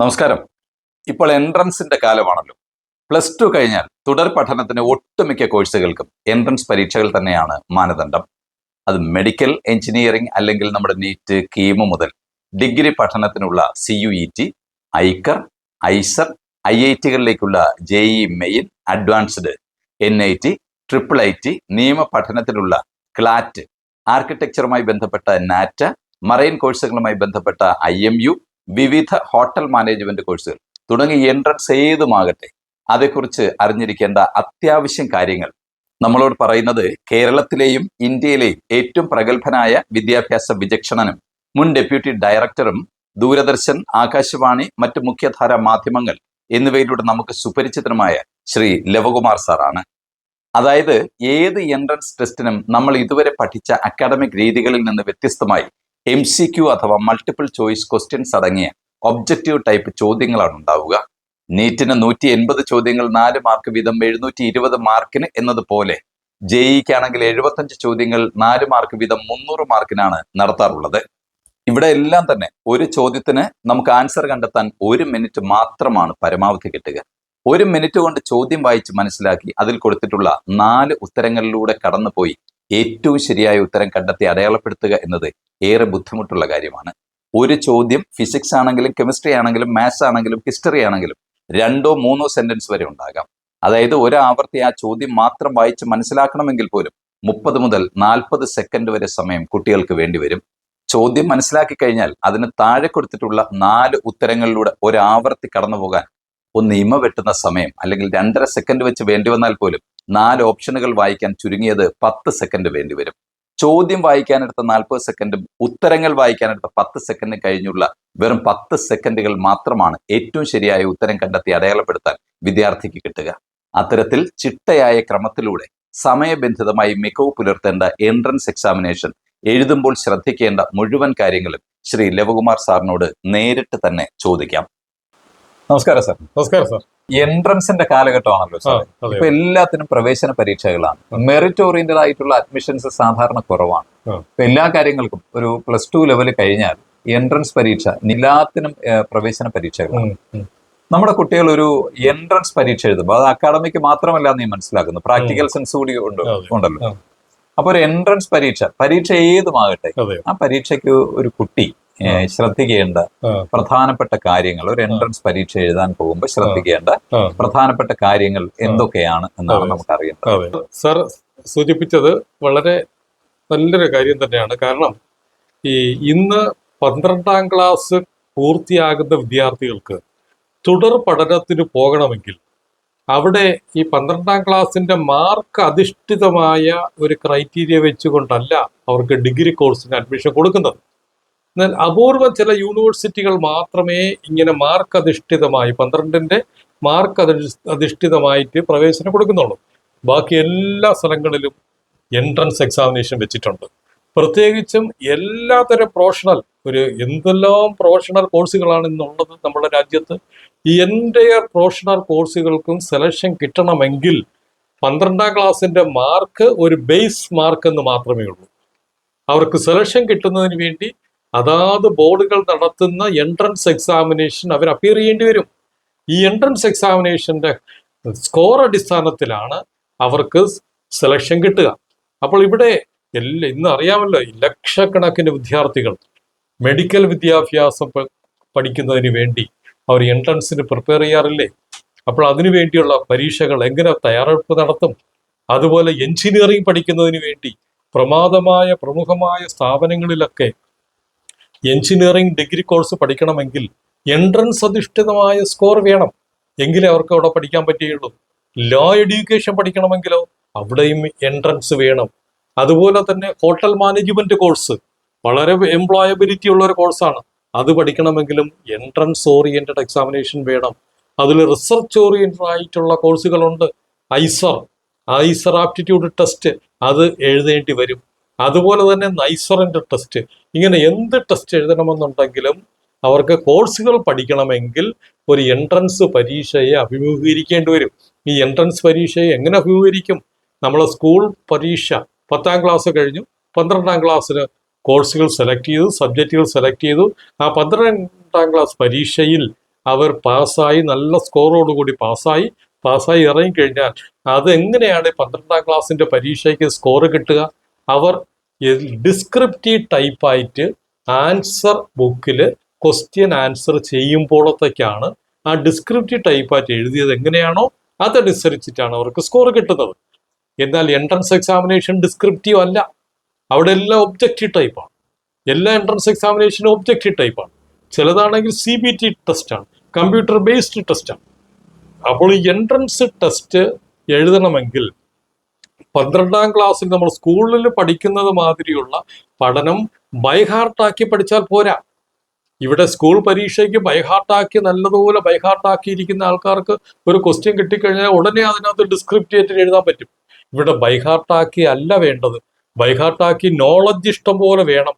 നമസ്കാരം. ഇപ്പോൾ എൻട്രൻസിന്റെ കാലമാണല്ലോ. Plus two കഴിഞ്ഞാൽ തുടർ പഠനത്തിന് ഒട്ടുമിക്ക കോഴ്സുകൾക്കും എൻട്രൻസ് പരീക്ഷകൾ തന്നെയാണ് മാനദണ്ഡം. അത് മെഡിക്കൽ എഞ്ചിനീയറിംഗ് അല്ലെങ്കിൽ നമ്മുടെ നീറ്റ് കീമ് മുതൽ degree പഠനത്തിനുള്ള C U E T ICAR IISER I I ടികളിലേക്കുള്ള J E main advanced N I T triple I T നിയമ പഠനത്തിനുള്ള ക്ലാറ്റ് ആർക്കിടെക്ചറുമായി ബന്ധപ്പെട്ട നാറ്റ മറൈൻ കോഴ്സുകളുമായി ബന്ധപ്പെട്ട ഐ എം യു വിവിധ ഹോട്ടൽ മാനേജ്മെന്റ് കോഴ്സുകൾ തുടങ്ങി എൻട്രൻസ് ഏതുമാകട്ടെ അതേക്കുറിച്ച് അറിഞ്ഞിരിക്കേണ്ട അത്യാവശ്യം കാര്യങ്ങൾ. നമ്മളോട് പറയുന്നത് കേരളത്തിലെയും ഇന്ത്യയിലെയും ഏറ്റവും പ്രഗത്ഭനായ വിദ്യാഭ്യാസ വിചക്ഷണനും മുൻ ഡെപ്യൂട്ടി ഡയറക്ടറും ദൂരദർശൻ ആകാശവാണി മറ്റ് മുഖ്യധാര മാധ്യമങ്ങൾ എന്നിവയിലൂടെ നമുക്ക് സുപരിചിതനുമായ ശ്രീ ലവകുമാർ സാറാണ്. അതായത് ഏത് എൻട്രൻസ് ടെസ്റ്റിനും നമ്മൾ ഇതുവരെ പഠിച്ച അക്കാഡമിക് രീതികളിൽ നിന്ന് വ്യത്യസ്തമായി എം സി ക്യു അഥവാ മൾട്ടിപ്പിൾ ചോയ്സ് ക്വസ്റ്റ്യൻസ് അടങ്ങിയ ഒബ്ജക്റ്റീവ് ടൈപ്പ് ചോദ്യങ്ങളാണ് ഉണ്ടാവുക. നീറ്റിന് നൂറ്റി എൺപത് ചോദ്യങ്ങൾ നാല് മാർക്ക് വീതം എഴുന്നൂറ്റി ഇരുപത് മാർക്കിന് എന്നതുപോലെ ജെഇക്കാണെങ്കിൽ എഴുപത്തഞ്ച് ചോദ്യങ്ങൾ നാല് മാർക്ക് വീതം മുന്നൂറ് മാർക്കിനാണ് നടത്താറുള്ളത്. ഇവിടെ എല്ലാം തന്നെ ഒരു ചോദ്യത്തിന് നമുക്ക് ആൻസർ കണ്ടെത്താൻ ഒരു മിനിറ്റ് മാത്രമാണ് പരമാവധി കിട്ടുക. ഒരു മിനിറ്റ് കൊണ്ട് ചോദ്യം വായിച്ച് മനസ്സിലാക്കി അതിൽ കൊടുത്തിട്ടുള്ള നാല് ഉത്തരങ്ങളിലൂടെ കടന്നുപോയി ഏറ്റവും ശരിയായ ഉത്തരം കണ്ടെത്തി അടയാളപ്പെടുത്തുക എന്നത് ഏറെ ബുദ്ധിമുട്ടുള്ള കാര്യമാണ്. ഒരു ചോദ്യം ഫിസിക്സ് ആണെങ്കിലും കെമിസ്ട്രി ആണെങ്കിലും മാത്സ് ആണെങ്കിലും ഹിസ്റ്ററി ആണെങ്കിലും രണ്ടോ മൂന്നോ സെന്റൻസ് വരെ ഉണ്ടാകാം. അതായത് ഒരാവർത്തി ആ ചോദ്യം മാത്രം വായിച്ച് മനസ്സിലാക്കണമെങ്കിൽ പോലും മുപ്പത് മുതൽ നാൽപ്പത് സെക്കൻഡ് വരെ സമയം കുട്ടികൾക്ക് വേണ്ടി വരും. ചോദ്യം മനസ്സിലാക്കി കഴിഞ്ഞാൽ അതിന് താഴെ കൊടുത്തിട്ടുള്ള നാല് ഉത്തരങ്ങളിലൂടെ ഒരാവർത്തി കടന്നു പോകാൻ ഒന്ന് ഇമ വെട്ടുന്ന സമയം അല്ലെങ്കിൽ രണ്ടര സെക്കൻഡ് വെച്ച് വേണ്ടി വന്നാൽ പോലും നാല് ഓപ്ഷനുകൾ വായിക്കാൻ ചുരുങ്ങിയത് പത്ത് സെക്കൻഡ് വേണ്ടി വരും. ചോദ്യം വായിക്കാനെടുത്ത നാൽപ്പത് സെക്കൻഡും ഉത്തരങ്ങൾ വായിക്കാനെടുത്ത പത്ത് സെക്കൻഡ് കഴിഞ്ഞുള്ള വെറും പത്ത് സെക്കൻഡുകൾ മാത്രമാണ് ഏറ്റവും ശരിയായ ഉത്തരം കണ്ടെത്തി അടയാളപ്പെടുത്താൻ വിദ്യാർത്ഥിക്ക് കിട്ടുക. അത്തരത്തിൽ ചിട്ടയായ ക്രമത്തിലൂടെ സമയബന്ധിതമായി മികവ് പുലർത്തേണ്ട എൻട്രൻസ് എക്സാമിനേഷൻ എഴുതുമ്പോൾ ശ്രദ്ധിക്കേണ്ട മുഴുവൻ കാര്യങ്ങളും ശ്രീ ലവകുമാർ സാറിനോട് നേരിട്ട് തന്നെ ചോദിക്കാം. നമസ്കാരം സാർ. നമസ്കാരം സാർ. എൻട്രൻസിന്റെ കാലഘട്ടമാണല്ലോ സാർ ഇപ്പൊ എല്ലാത്തിനും പ്രവേശന പരീക്ഷകളാണ്. മെറിറ്റ് ഓറിയന്റഡ് ആയിട്ടുള്ള അഡ്മിഷൻസ് സാധാരണ കുറവാണ്. ഇപ്പൊ എല്ലാ കാര്യങ്ങൾക്കും ഒരു പ്ലസ് ടു ലെവൽ കഴിഞ്ഞാൽ എൻട്രൻസ് പരീക്ഷ എല്ലാത്തിനും പ്രവേശന പരീക്ഷകളാണ്. നമ്മുടെ കുട്ടികൾ ഒരു എൻട്രൻസ് പരീക്ഷ എഴുതുമ്പോൾ അത് അക്കാഡമിക് മാത്രമല്ല നീ മനസ്സിലാക്കുന്നു. പ്രാക്ടിക്കൽ സെൻസ് കൂടി ഉണ്ട് ഉണ്ടല്ലോ. അപ്പൊ ഒരു എൻട്രൻസ് പരീക്ഷ പരീക്ഷ ഏതുമാകട്ടെ ആ പരീക്ഷയ്ക്ക് ഒരു കുട്ടി ശ്രദ്ധിക്കേണ്ട പ്രധാനപ്പെട്ട കാര്യങ്ങൾ. ഒരു എൻട്രൻസ് പരീക്ഷ എഴുതാൻ പോകുമ്പോൾ ശ്രദ്ധിക്കേണ്ട പ്രധാനപ്പെട്ട കാര്യങ്ങൾ എന്തൊക്കെയാണ് എന്നാണ് അതെ. നമുക്ക് അറിയേണ്ടത് സർ സൂചിപ്പിച്ചത് വളരെ നല്ലൊരു കാര്യം തന്നെയാണ്. കാരണം ഈ ഇന്ന് പന്ത്രണ്ടാം ക്ലാസ് പൂർത്തിയാകുന്ന വിദ്യാർത്ഥികൾക്ക് തുടർ പഠനത്തിന് പോകണമെങ്കിൽ അവിടെ ഈ പന്ത്രണ്ടാം ക്ലാസ്സിന്റെ മാർക്ക് അധിഷ്ഠിതമായ ഒരു ക്രൈറ്റീരിയ വെച്ചുകൊണ്ടല്ല അവർക്ക് ഡിഗ്രി കോഴ്സിന് അഡ്മിഷൻ കൊടുക്കുന്നത്. എന്നാൽ അപൂർവം ചില യൂണിവേഴ്സിറ്റികൾ മാത്രമേ ഇങ്ങനെ മാർക്ക് അധിഷ്ഠിതമായി പന്ത്രണ്ടിന്റെ മാർക്ക് അധിഷ്ഠിതമായിട്ട് പ്രവേശനം കൊടുക്കുന്നുള്ളൂ. ബാക്കി എല്ലാ സ്ഥലങ്ങളിലും എൻട്രൻസ് എക്സാമിനേഷൻ വെച്ചിട്ടുണ്ട്. പ്രത്യേകിച്ചും എല്ലാത്തരം പ്രൊഫഷണൽ ഒരു എന്തെല്ലാം പ്രൊഫഷണൽ കോഴ്സുകളാണ് ഇന്നുള്ളത് നമ്മുടെ രാജ്യത്ത് ഈ എന്റയർ പ്രൊഫഷണൽ കോഴ്സുകൾക്കും സെലക്ഷൻ കിട്ടണമെങ്കിൽ പന്ത്രണ്ടാം ക്ലാസ്സിന്റെ മാർക്ക് ഒരു ബേസ് മാർക്ക് എന്ന് മാത്രമേ ഉള്ളൂ. അവർക്ക് സെലക്ഷൻ കിട്ടുന്നതിന് വേണ്ടി അതാത് ബോർഡുകൾ നടത്തുന്ന എൻട്രൻസ് എക്സാമിനേഷൻ അവർ അപ്പിയർ ചെയ്യേണ്ടി വരും. ഈ എൻട്രൻസ് എക്സാമിനേഷന്റെ സ്കോർ അടിസ്ഥാനത്തിലാണ് അവർക്ക് സെലക്ഷൻ കിട്ടുക. അപ്പോൾ ഇവിടെ എല്ലാ ഇന്ന് അറിയാമല്ലോ ലക്ഷക്കണക്കിന് വിദ്യാർത്ഥികൾ മെഡിക്കൽ വിദ്യാഭ്യാസം പഠിക്കുന്നതിന് വേണ്ടി അവർ എൻട്രൻസിന് പ്രിപ്പയർ ചെയ്യാറില്ലേ? അപ്പോൾ അതിനു വേണ്ടിയുള്ള പരീക്ഷകൾ എങ്ങനെ തയ്യാറെടുപ്പ് നടത്തും? അതുപോലെ എഞ്ചിനീയറിംഗ് പഠിക്കുന്നതിന് വേണ്ടി പ്രമാദമായ പ്രമുഖമായ സ്ഥാപനങ്ങളിലൊക്കെ എഞ്ചിനീയറിംഗ് ഡിഗ്രി കോഴ്സ് പഠിക്കണമെങ്കിൽ എൻട്രൻസ് അധിഷ്ഠിതമായ സ്കോർ വേണം. എങ്കിലേ അവർക്ക് അവിടെ പഠിക്കാൻ പറ്റുകയുള്ളൂ. ലോ എഡ്യൂക്കേഷൻ പഠിക്കണമെങ്കിലോ അവിടെയും എൻട്രൻസ് വേണം. അതുപോലെ തന്നെ ഹോട്ടൽ മാനേജ്മെന്റ് കോഴ്സ് വളരെ എംപ്ലോയബിലിറ്റി ഉള്ള ഒരു കോഴ്സാണ്. അത് പഠിക്കണമെങ്കിലും എൻട്രൻസ് ഓറിയന്റഡ് എക്സാമിനേഷൻ വേണം. അതിൽ റിസർച്ച് ഓറിയന്റഡ് ആയിട്ടുള്ള കോഴ്സുകളുണ്ട്. ഐസർ ഐസർ ആപ്റ്റിറ്റ്യൂഡ് ടെസ്റ്റ് അത് എഴുതേണ്ടി വരും. അതുപോലെ തന്നെ നൈസറിന്റെ ടെസ്റ്റ് ഇങ്ങനെ എന്ത് ടെസ്റ്റ് എഴുതണമെന്നുണ്ടെങ്കിലും അവർക്ക് കോഴ്സുകൾ പഠിക്കണമെങ്കിൽ ഒരു എൻട്രൻസ് പരീക്ഷയെ അഭിമുഖീകരിക്കേണ്ടി വരും. ഈ എൻട്രൻസ് പരീക്ഷയെ എങ്ങനെ അഭിമുഖീകരിക്കും? നമ്മളെ സ്കൂൾ പരീക്ഷ പത്താം ക്ലാസ് കഴിഞ്ഞു പന്ത്രണ്ടാം ക്ലാസ്സിന് കോഴ്സുകൾ സെലക്ട് ചെയ്തു സബ്ജക്റ്റുകൾ സെലക്ട് ചെയ്തു. ആ പന്ത്രണ്ടാം ക്ലാസ് പരീക്ഷയിൽ അവർ പാസ്സായി നല്ല സ്കോറോടുകൂടി പാസ്സായി പാസ്സായി ഇറങ്ങിക്കഴിഞ്ഞാൽ അതെങ്ങനെയാണ് പന്ത്രണ്ടാം ക്ലാസ്സിന്റെ പരീക്ഷയ്ക്ക് സ്കോർ കിട്ടുക? അവർ ഡിസ്ക്രിപ്റ്റീവ് ടൈപ്പായിട്ട് ആൻസർ ബുക്കിൽ ക്വസ്റ്റ്യൻ ആൻസർ ചെയ്യുമ്പോഴത്തേക്കാണ് ആ ഡിസ്ക്രിപ്റ്റീവ് ടൈപ്പായിട്ട് എഴുതിയത് എങ്ങനെയാണോ അതനുസരിച്ചിട്ടാണ് അവർക്ക് സ്കോർ കിട്ടുന്നത്. എന്നാൽ എൻട്രൻസ് എക്സാമിനേഷൻ ഡിസ്ക്രിപ്റ്റീവ് അല്ല. അവിടെ എല്ലാം ഒബ്ജക്റ്റീവ് ടൈപ്പാണ് എല്ലാ എൻട്രൻസ് എക്സാമിനേഷനും ഒബ്ജക്റ്റീവ് ടൈപ്പാണ് ചിലതാണെങ്കിൽ സി ബി ടി ടെസ്റ്റാണ് കമ്പ്യൂട്ടർ ബേസ്ഡ് ടെസ്റ്റാണ് അപ്പോൾ ഈ എൻട്രൻസ് ടെസ്റ്റ് എഴുതണമെങ്കിൽ പന്ത്രണ്ടാം ക്ലാസ്സിൽ നമ്മൾ സ്കൂളിൽ പഠിക്കുന്നത് മാതിരിയുള്ള പഠനം ബൈഹാർട്ടാക്കി പഠിച്ചാൽ പോരാ. ഇവിടെ സ്കൂൾ പരീക്ഷയ്ക്ക് ബൈഹാർട്ടാക്കി നല്ലതുപോലെ ബൈഹാർട്ടാക്കിയിരിക്കുന്ന ആൾക്കാർക്ക് ഒരു ക്വസ്റ്റ്യൻ കിട്ടിക്കഴിഞ്ഞാൽ ഉടനെ അതിനകത്ത് ഡിസ്ക്രിപ്റ്റേറ്റ് എഴുതാൻ പറ്റും. ഇവിടെ ബൈഹാർട്ടാക്കി അല്ല വേണ്ടത്. ബൈഹാർട്ടാക്കി നോളജ് ഇഷ്ടം പോലെ വേണം.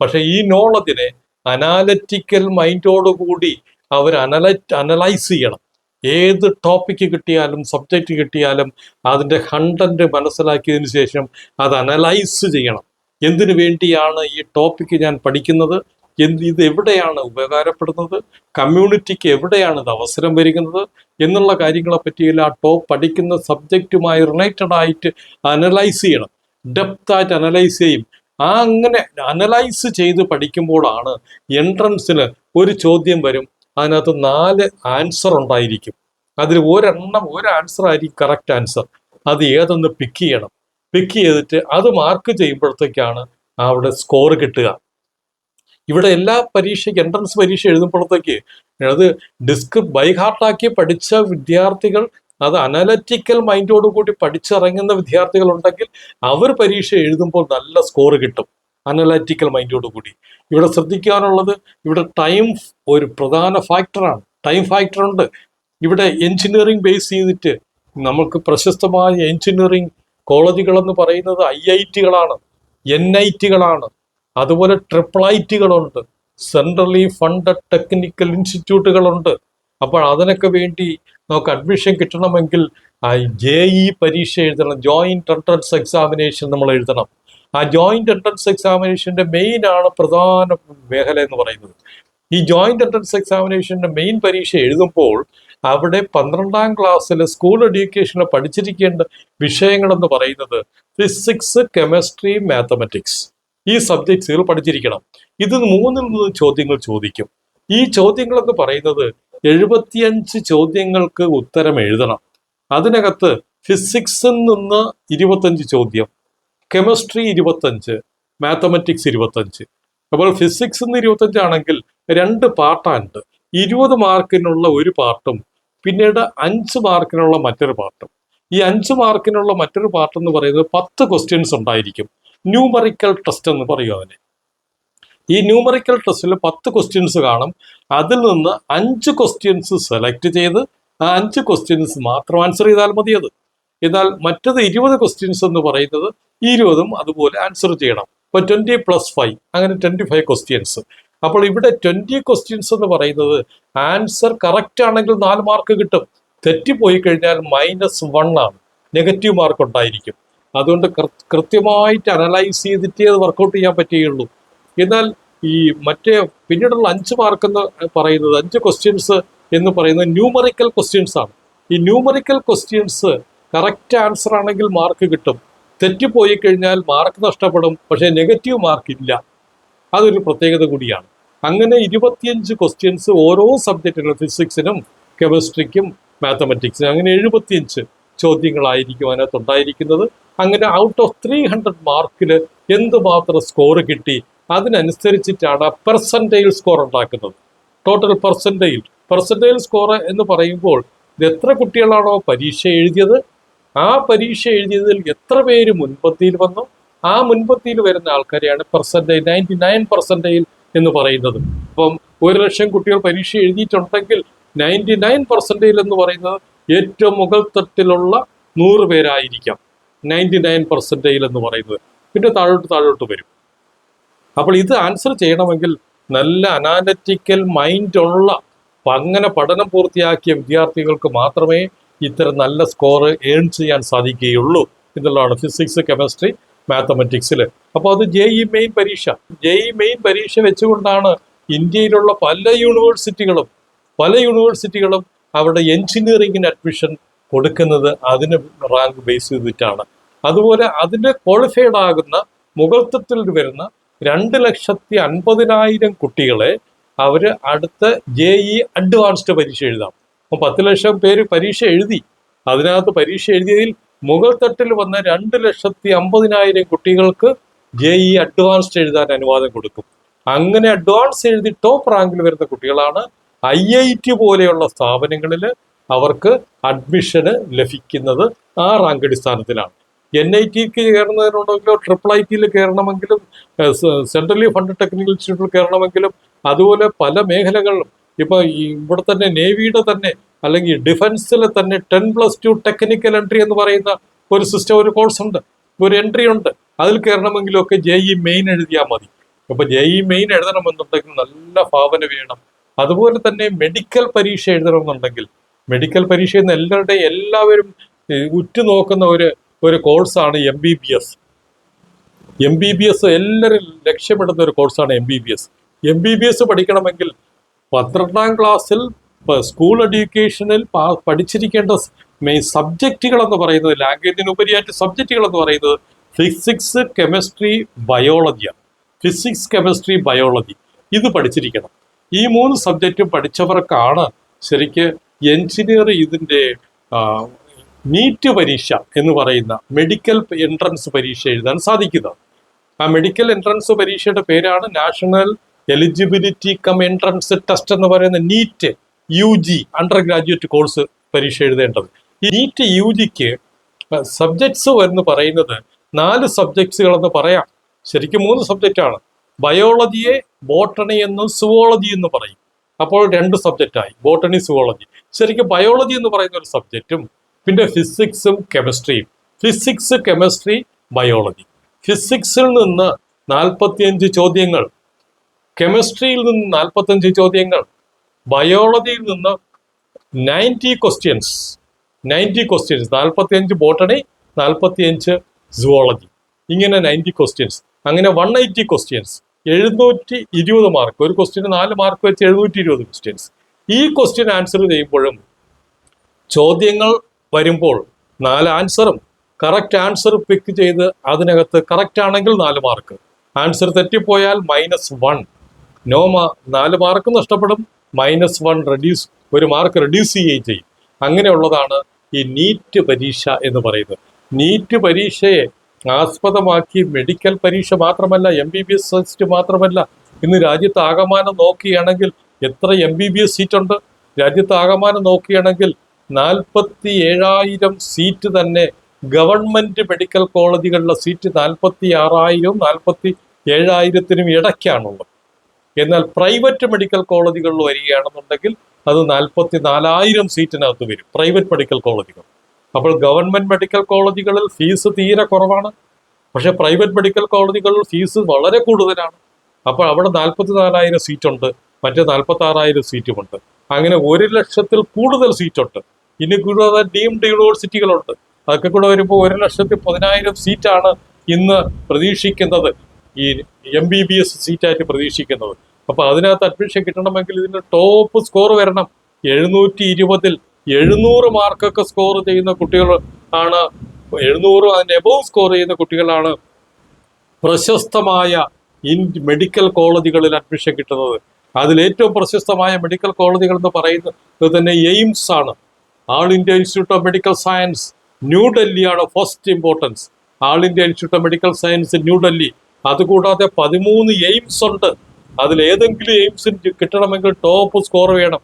പക്ഷെ ഈ നോളജിനെ അനാലറ്റിക്കൽ മൈൻഡോടുകൂടി അവർ അനലൈ അനലൈസ് ചെയ്യണം. ഏത് ടോപ്പിക്ക് കിട്ടിയാലും സബ്ജക്റ്റ് കിട്ടിയാലും അതിന്റെ കണ്ടന്റ് മനസ്സിലാക്കിയതിന് ശേഷം അത് അനലൈസ് ചെയ്യണം. എന്തിനു വേണ്ടിയാണ് ഈ ടോപ്പിക്ക് ഞാൻ പഠിക്കുന്നത്? എന്ത് ഇത് എവിടെയാണ് ഉപകാരപ്പെടുന്നത്? കമ്മ്യൂണിറ്റിക്ക് എവിടെയാണ് ഇത് അവസരം വരുന്നത്? എന്നുള്ള കാര്യങ്ങളെ പറ്റിയില്ല ആ ടോപ്പ് പഠിക്കുന്ന സബ്ജക്റ്റുമായി റിലേറ്റഡ് ആയിട്ട് അനലൈസ് ചെയ്യണം. ഡെപ്ത് ആയിട്ട് അനലൈസ് ചെയ്യും. ആ അങ്ങനെ അനലൈസ് ചെയ്ത് പഠിക്കുമ്പോഴാണ് എൻട്രൻസിന് ഒരു ചോദ്യം വരും. അതിനകത്ത് നാല് ആൻസർ ഉണ്ടായിരിക്കും. അതിൽ ഒരെണ്ണം ഒരു ആൻസർ ആയിരിക്കും കറക്റ്റ് ആൻസർ അത് ഏതെന്ന് പിക്ക് ചെയ്യണം. പിക്ക് ചെയ്തിട്ട് അത് മാർക്ക് ചെയ്യുമ്പോഴത്തേക്കാണ് അവിടെ സ്കോർ കിട്ടുക. ഇവിടെ എല്ലാ പരീക്ഷയ്ക്ക് എൻട്രൻസ് പരീക്ഷ എഴുതുമ്പോഴത്തേക്ക് അത് ഡിസ്ക് ബൈഹാർട്ടാക്കി പഠിച്ച വിദ്യാർത്ഥികൾ അത് അനലറ്റിക്കൽ മൈൻഡോട് കൂടി പഠിച്ചിറങ്ങുന്ന വിദ്യാർത്ഥികൾ ഉണ്ടെങ്കിൽ അവർ പരീക്ഷ എഴുതുമ്പോൾ നല്ല സ്കോർ കിട്ടും. അനലറ്റിക്കൽ മൈൻഡോട് കൂടി. ഇവിടെ ശ്രദ്ധിക്കാനുള്ളത് ഇവിടെ ടൈം ഒരു പ്രധാന ഫാക്ടറാണ് ടൈം ഫാക്ടറുണ്ട് ഇവിടെ എഞ്ചിനീയറിംഗ് ബേസ് ചെയ്തിട്ട് നമുക്ക് പ്രശസ്തമായ എഞ്ചിനീയറിംഗ് കോളേജുകളെന്ന് പറയുന്നത് ഐ ഐ ടികളാണ് എൻ ഐ ടികളാണ് അതുപോലെ ട്രിപ്പിൾ ഐ ടികളുണ്ട് സെൻട്രലി ഫണ്ടഡ് ടെക്നിക്കൽ ഇൻസ്റ്റിറ്റ്യൂട്ടുകളുണ്ട് അപ്പോൾ അതിനൊക്കെ വേണ്ടി നമുക്ക് അഡ്മിഷൻ കിട്ടണമെങ്കിൽ ജെ ഇ പരീക്ഷ എഴുതണം. ജോയിന്റ് എൻട്രൻസ് എക്സാമിനേഷൻ നമ്മൾ എഴുതണം. ആ ജോയിന്റ് എൻട്രൻസ് എക്സാമിനേഷന്റെ മെയിൻ ആണ് പ്രധാന മേഖല എന്ന് പറയുന്നത്. ഈ ജോയിന്റ് എൻട്രൻസ് എക്സാമിനേഷന്റെ മെയിൻ പരീക്ഷ എഴുതുമ്പോൾ അവിടെ പന്ത്രണ്ടാം ക്ലാസ്സിൽ സ്കൂൾ എഡ്യൂക്കേഷനിൽ പഠിച്ചിരിക്കേണ്ട വിഷയങ്ങളെന്ന് പറയുന്നത് ഫിസിക്സ് കെമിസ്ട്രി മാത്തമെറ്റിക്സ് ഈ സബ്ജക്ട്സുകൾ പഠിച്ചിരിക്കണം. ഇത് മൂന്നിൽ നിന്ന് ചോദ്യങ്ങൾ ചോദിക്കും. ഈ ചോദ്യങ്ങളെന്ന് പറയുന്നത് എഴുപത്തിയഞ്ച് ചോദ്യങ്ങൾക്ക് ഉത്തരം എഴുതണം. അതിനകത്ത് ഫിസിക്സിൽ നിന്ന് ഇരുപത്തഞ്ച് ചോദ്യം കെമിസ്ട്രി ഇരുപത്തഞ്ച് മാത്തമെറ്റിക്സ് ഇരുപത്തഞ്ച്. അപ്പോൾ ഫിസിക്സ് എന്ന് ഇരുപത്തഞ്ച് ആണെങ്കിൽ രണ്ട് പാർട്ടാണ്ട് ഇരുപത് മാർക്കിനുള്ള ഒരു പാർട്ടും പിന്നീട് അഞ്ച് മാർക്കിനുള്ള മറ്റൊരു പാർട്ടും. ഈ അഞ്ച് മാർക്കിനുള്ള മറ്റൊരു പാർട്ട് എന്ന് പറയുന്നത് പത്ത് ക്വസ്റ്റ്യൻസ് ഉണ്ടായിരിക്കും. ന്യൂമറിക്കൽ ടെസ്റ്റ് എന്ന് പറയും അതിനെ. ഈ ന്യൂമറിക്കൽ ടെസ്റ്റിൽ പത്ത് ക്വസ്റ്റ്യൻസ് കാണും. അതിൽ നിന്ന് അഞ്ച് ക്വസ്റ്റ്യൻസ് സെലക്ട് ചെയ്ത് ആ അഞ്ച് ക്വസ്റ്റ്യൻസ് മാത്രം ആൻസർ ചെയ്താൽ മതിയത്. എന്നാൽ മറ്റത് ഇരുപത് ക്വസ്റ്റ്യൻസ് എന്ന് പറയുന്നത് ഇരുപതും അതുപോലെ ആൻസർ ചെയ്യണം. ഇപ്പൊ ട്വന്റി പ്ലസ് ഫൈവ് അങ്ങനെ ട്വന്റി ഫൈവ് ക്വസ്റ്റ്യൻസ് അപ്പോൾ ഇവിടെ ട്വന്റി ക്വസ്റ്റ്യൻസ് എന്ന് പറയുന്നത് ആൻസർ കറക്റ്റ് ആണെങ്കിൽ നാല് മാർക്ക് കിട്ടും. തെറ്റിപ്പോയി കഴിഞ്ഞാൽ മൈനസ് വൺ ആണ്. നെഗറ്റീവ് മാർക്ക് ഉണ്ടായിരിക്കും. അതുകൊണ്ട് കൃത്യമായിട്ട് അനലൈസ് ചെയ്തിട്ടേ അത് വർക്കൗട്ട് ചെയ്യാൻ പറ്റുകയുള്ളൂ. എന്നാൽ ഈ മറ്റേ പിന്നീടുള്ള അഞ്ച് മാർക്ക് എന്ന് പറയുന്നത് അഞ്ച് ക്വസ്റ്റ്യൻസ് എന്ന് പറയുന്നത് ന്യൂമറിക്കൽ ക്വസ്റ്റ്യൻസ് ആണ്. ഈ ന്യൂമറിക്കൽ ക്വസ്റ്റ്യൻസ് കറക്റ്റ് ആൻസർ ആണെങ്കിൽ മാർക്ക് കിട്ടും. തെറ്റിപ്പോയി കഴിഞ്ഞാൽ മാർക്ക് നഷ്ടപ്പെടും പക്ഷേ നെഗറ്റീവ് മാർക്ക് ഇല്ല. അതൊരു പ്രത്യേകത കൂടിയാണ്. അങ്ങനെ ഇരുപത്തിയഞ്ച് ക്വസ്റ്റ്യൻസ് ഓരോ സബ്ജക്റ്റിനും ഫിസിക്സിനും കെമിസ്ട്രിക്കും മാത്തമെറ്റിക്സിനും അങ്ങനെ എഴുപത്തിയഞ്ച് ചോദ്യങ്ങളായിരിക്കും അതിനകത്ത് ഉണ്ടായിരിക്കുന്നത് അങ്ങനെ ഔട്ട് ഓഫ് ത്രീ ഹൺഡ്രഡ് മാർക്കിൽ എന്തുമാത്രം സ്കോർ കിട്ടി അതിനനുസരിച്ചിട്ടാണ് പെർസെന്റേജ് സ്കോർ ഉണ്ടാക്കുന്നത്. ടോട്ടൽ പെർസെന്റേജ് പെർസെന്റേജ് സ്കോർ എന്ന് പറയുമ്പോൾ എത്ര കുട്ടികളാണോ പരീക്ഷ എഴുതിയത് ആ പരീക്ഷ എഴുതിയതിൽ എത്ര പേര് മുൻപന്തിയിൽ വന്നു? ആ മുൻപന്തിയിൽ വരുന്ന ആൾക്കാരെയാണ് പെർസെന്റേജ് നയന്റി നയൻ പെർസെന്റേജിൽ എന്ന് പറയുന്നത്. അപ്പം ഒരു ലക്ഷം കുട്ടികൾ പരീക്ഷ എഴുതിയിട്ടുണ്ടെങ്കിൽ നയന്റി നയൻ പെർസെന്റൈൽ എന്ന് പറയുന്നത് ഏറ്റവും മുകൾ തട്ടിലുള്ള നൂറ് പേരായിരിക്കാം. നയന്റി നയൻ പെർസെന്റേജ് എന്ന് പറയുന്നത്. പിന്നെ താഴോട്ട് താഴോട്ട് വരും. അപ്പോൾ ഇത് ആൻസർ ചെയ്യണമെങ്കിൽ നല്ല അനാലറ്റിക്കൽ മൈൻഡ് ഉള്ള അങ്ങനെ പഠനം പൂർത്തിയാക്കിയ വിദ്യാർത്ഥികൾക്ക് മാത്രമേ ഇത്തരം നല്ല സ്കോർ ഏൺ ചെയ്യാൻ സാധിക്കുകയുള്ളൂ എന്നുള്ളതാണ് ഫിസിക്സ് കെമിസ്ട്രി മാത്തമെറ്റിക്സിൽ അപ്പോൾ അത് ജെ ഇ മെയിൻ പരീക്ഷ. ജെ ഇ മെയിൻ പരീക്ഷ വെച്ചുകൊണ്ടാണ് ഇന്ത്യയിലുള്ള പല യൂണിവേഴ്സിറ്റികളും പല യൂണിവേഴ്സിറ്റികളും അവരുടെ എഞ്ചിനീയറിംഗിന് അഡ്മിഷൻ കൊടുക്കുന്നത് അതിന് റാങ്ക് ബേസ് ചെയ്തിട്ടാണ്. അതുപോലെ അതിന് ക്വാളിഫൈഡ് ആകുന്ന മുകൾത്തത്തിൽ വരുന്ന രണ്ട് ലക്ഷത്തി അൻപതിനായിരം കുട്ടികളെ അവർ അടുത്ത ജെ ഇ അഡ്വാൻസ്ഡ് പരീക്ഷ എഴുതാം. അപ്പം പത്ത് ലക്ഷം പേര് പരീക്ഷ എഴുതി. അതിനകത്ത് പരീക്ഷ എഴുതിയതിൽ മുഗൾ തട്ടിൽ വന്ന രണ്ട് ലക്ഷത്തി അമ്പതിനായിരം കുട്ടികൾക്ക് ജെ ഇ അഡ്വാൻസ്ഡ് എഴുതാൻ അനുവാദം കൊടുക്കും. അങ്ങനെ അഡ്വാൻസ് എഴുതി ടോപ്പ് റാങ്കിൽ വരുന്ന കുട്ടികളാണ് ഐ ഐ ടി പോലെയുള്ള സ്ഥാപനങ്ങളിൽ അവർക്ക് അഡ്മിഷന് ലഭിക്കുന്നത് ആ റാങ്ക് അടിസ്ഥാനത്തിലാണ്. എൻ ഐ ടിക്ക് കയറുന്നതിനുണ്ടെങ്കിലോ ട്രിപ്പിൾ ഐ ടിയിൽ കയറണമെങ്കിലും സെൻട്രലി ഫണ്ട് ടെക്നിക്കൽ ഇൻസ്റ്റിറ്റ്യൂട്ടിൽ കയറണമെങ്കിലും അതുപോലെ പല മേഖലകളിലും ഇപ്പൊ ഈ ഇവിടെ തന്നെ നേവിയുടെ തന്നെ അല്ലെങ്കിൽ ഡിഫൻസിലെ തന്നെ ten plus two technical entry എന്ന് പറയുന്ന ഒരു സിസ്റ്റം ഒരു കോഴ്സ് ഉണ്ട്. ഒരു എൻട്രി ഉണ്ട്. അതിൽ കയറണമെങ്കിലും ഒക്കെ ജെ ഇ മെയിൻ എഴുതിയാൽ മതി. അപ്പൊ ജെ ഇ മെയിൻ എഴുതണമെന്നുണ്ടെങ്കിൽ നല്ല ഭാവന വേണം. അതുപോലെ തന്നെ മെഡിക്കൽ പരീക്ഷ എഴുതണമെന്നുണ്ടെങ്കിൽ മെഡിക്കൽ പരീക്ഷ എന്ന് എല്ലാവരുടെയും എല്ലാവരും ഉറ്റുനോക്കുന്ന ഒരു ഒരു കോഴ്സാണ് M B B S M B B S എല്ലാവരും ലക്ഷ്യമിടുന്ന ഒരു കോഴ്സാണ് M B B S M B B S പഠിക്കണമെങ്കിൽ പന്ത്രണ്ടാം ക്ലാസ്സിൽ സ്കൂൾ എഡ്യൂക്കേഷനിൽ പഠിച്ചിരിക്കേണ്ട സബ്ജക്റ്റുകൾ എന്ന് പറയുന്നത് ലാംഗ്വേജിനുപരിയായിട്ട് സബ്ജക്റ്റുകൾ എന്ന് പറയുന്നത് ഫിസിക്സ് കെമിസ്ട്രി ബയോളജിയാണ് ഫിസിക്സ് കെമിസ്ട്രി ബയോളജി ഇത് പഠിച്ചിരിക്കണം. ഈ മൂന്ന് സബ്ജക്റ്റും പഠിച്ചവർക്കാണ് ശരിക്ക് എഞ്ചിനീയർ ഇതിന്റെ നീറ്റ് പരീക്ഷ എന്ന് പറയുന്ന മെഡിക്കൽ എൻട്രൻസ് പരീക്ഷ എഴുതാൻ സാധിക്കുന്നത്. ആ മെഡിക്കൽ എൻട്രൻസ് പരീക്ഷയുടെ പേരാണ് national eligibility cum entrance test എന്ന് പറയുന്ന NEET U G undergraduate course പരീക്ഷ എഴുതേണ്ടത്. ഈ നീറ്റ് യു ജിക്ക് സബ്ജക്ട്സ് എന്ന് പറയുന്നത് നാല് സബ്ജക്ട്സുകൾ എന്ന് പറയാം. ശരിക്കും മൂന്ന് സബ്ജക്റ്റാണ് ബയോളജിയെ ബോട്ടണി എന്നും സുവോളജി എന്ന് പറയും. അപ്പോൾ രണ്ട് സബ്ജക്റ്റായി ബോട്ടണി സുവോളജി ശരിക്കും ബയോളജി എന്ന് പറയുന്ന ഒരു സബ്ജക്റ്റും പിന്നെ ഫിസിക്സും കെമിസ്ട്രിയും ഫിസിക്സ് കെമിസ്ട്രി ബയോളജി ഫിസിക്സിൽ നിന്ന് നാൽപ്പത്തിയഞ്ച് ചോദ്യങ്ങൾ കെമിസ്ട്രിയിൽ നിന്ന് നാൽപ്പത്തഞ്ച് ചോദ്യങ്ങൾ ബയോളജിയിൽ നിന്ന് നയന്റി ക്വസ്റ്റ്യൻസ് നയന്റി ക്വസ്റ്റ്യൻസ് നാൽപ്പത്തിയഞ്ച് ബോട്ടണി നാൽപ്പത്തിയഞ്ച് സുവോളജി ഇങ്ങനെ നയന്റി ക്വസ്റ്റ്യൻസ് അങ്ങനെ വൺ എയ്റ്റി ക്വസ്റ്റ്യൻസ് എഴുന്നൂറ്റി ഇരുപത് മാർക്ക് ഒരു ക്വസ്റ്റ്യന് നാല് മാർക്ക് വെച്ച് എഴുന്നൂറ്റി ഇരുപത് ക്വസ്റ്റ്യൻസ് ഈ ക്വസ്റ്റ്യൻ ആൻസർ ചെയ്യുമ്പോഴും ചോദ്യങ്ങൾ വരുമ്പോൾ നാല് ആൻസറും കറക്റ്റ് ആൻസർ പിക്ക് ചെയ്ത് അതിനകത്ത് കറക്റ്റ് ആണെങ്കിൽ നാല് മാർക്ക് ആൻസർ തെറ്റിപ്പോയാൽ മൈനസ് വൺ നോ മാ നാല് മാർക്ക് നഷ്ടപ്പെടും. മൈനസ് വൺ റെഡ്യൂസ് ഒരു മാർക്ക് റെഡ്യൂസ് ചെയ്യുകയും ചെയ്യും. അങ്ങനെയുള്ളതാണ് ഈ നീറ്റ് പരീക്ഷ എന്ന് പറയുന്നത്. നീറ്റ് പരീക്ഷയെ ആസ്പദമാക്കി മെഡിക്കൽ പരീക്ഷ മാത്രമല്ല M B B S seat മാത്രമല്ല ഇന്ന് രാജ്യത്ത് ആകമാനം നോക്കുകയാണെങ്കിൽ എത്ര M B B S seat ഉണ്ട്? രാജ്യത്ത് ആകമാനം നോക്കുകയാണെങ്കിൽ നാൽപ്പത്തി ഏഴായിരം സീറ്റ് തന്നെ ഗവൺമെന്റ് മെഡിക്കൽ കോളേജുകളിലെ സീറ്റ് നാൽപ്പത്തി ആറായിരവും നാൽപ്പത്തി ഏഴായിരത്തിനും ഇടയ്ക്കാണുള്ളത്. എന്നാൽ പ്രൈവറ്റ് മെഡിക്കൽ കോളേജുകളിൽ വരികയാണെന്നുണ്ടെങ്കിൽ അത് നാൽപ്പത്തി നാലായിരം സീറ്റിനകത്ത് വരും പ്രൈവറ്റ് മെഡിക്കൽ കോളേജുകൾ അപ്പോൾ ഗവൺമെന്റ് മെഡിക്കൽ കോളേജുകളിൽ ഫീസ് തീരെ കുറവാണ്. പക്ഷെ പ്രൈവറ്റ് മെഡിക്കൽ കോളേജുകളിൽ ഫീസ് വളരെ കൂടുതലാണ്. അപ്പോൾ അവിടെ നാൽപ്പത്തി നാലായിരം സീറ്റുണ്ട് മറ്റ് നാൽപ്പത്തി ആറായിരം സീറ്റുമുണ്ട്. അങ്ങനെ ഒരു ലക്ഷത്തിൽ കൂടുതൽ സീറ്റുണ്ട്. ഇനി കൂടാതെ ഡീംഡ് യൂണിവേഴ്സിറ്റികളുണ്ട്. അതൊക്കെ കൂടെ വരുമ്പോൾ ഒരു ലക്ഷത്തി പതിനായിരം സീറ്റാണ് ഇന്ന് പ്രതീക്ഷിക്കുന്നത്. ഈ എം ബി ബി എസ് സീറ്റായിട്ട് പ്രതീക്ഷിക്കുന്നത് അപ്പോൾ അതിനകത്ത് അഡ്മിഷൻ കിട്ടണമെങ്കിൽ ഇതിന്റെ ടോപ്പ് സ്കോർ വരണം. എഴുന്നൂറ്റി ഇരുപതിൽ എഴുന്നൂറ് മാർക്കൊക്കെ സ്കോർ ചെയ്യുന്ന കുട്ടികൾ ആണ് എഴുന്നൂറ് അതിന്റെ എബവ് സ്കോർ ചെയ്യുന്ന കുട്ടികളാണ് പ്രശസ്തമായ ഇൻ മെഡിക്കൽ കോളേജുകളിൽ അഡ്മിഷൻ കിട്ടുന്നത്. അതിലേറ്റവും പ്രശസ്തമായ മെഡിക്കൽ കോളേജുകൾ എന്ന് പറയുന്നത് തന്നെ എയിംസ് ആണ്. All India institute of medical science ന്യൂഡൽഹിയാണ് first importance. All India institute of medical science New Delhi അതുകൂടാതെ പതിമൂന്ന് എയിംസ് ഉണ്ട്. അതിൽ ഏതെങ്കിലും എയിംസിൽ കിട്ടണമെങ്കിൽ ടോപ്പ് സ്കോർ വേണം.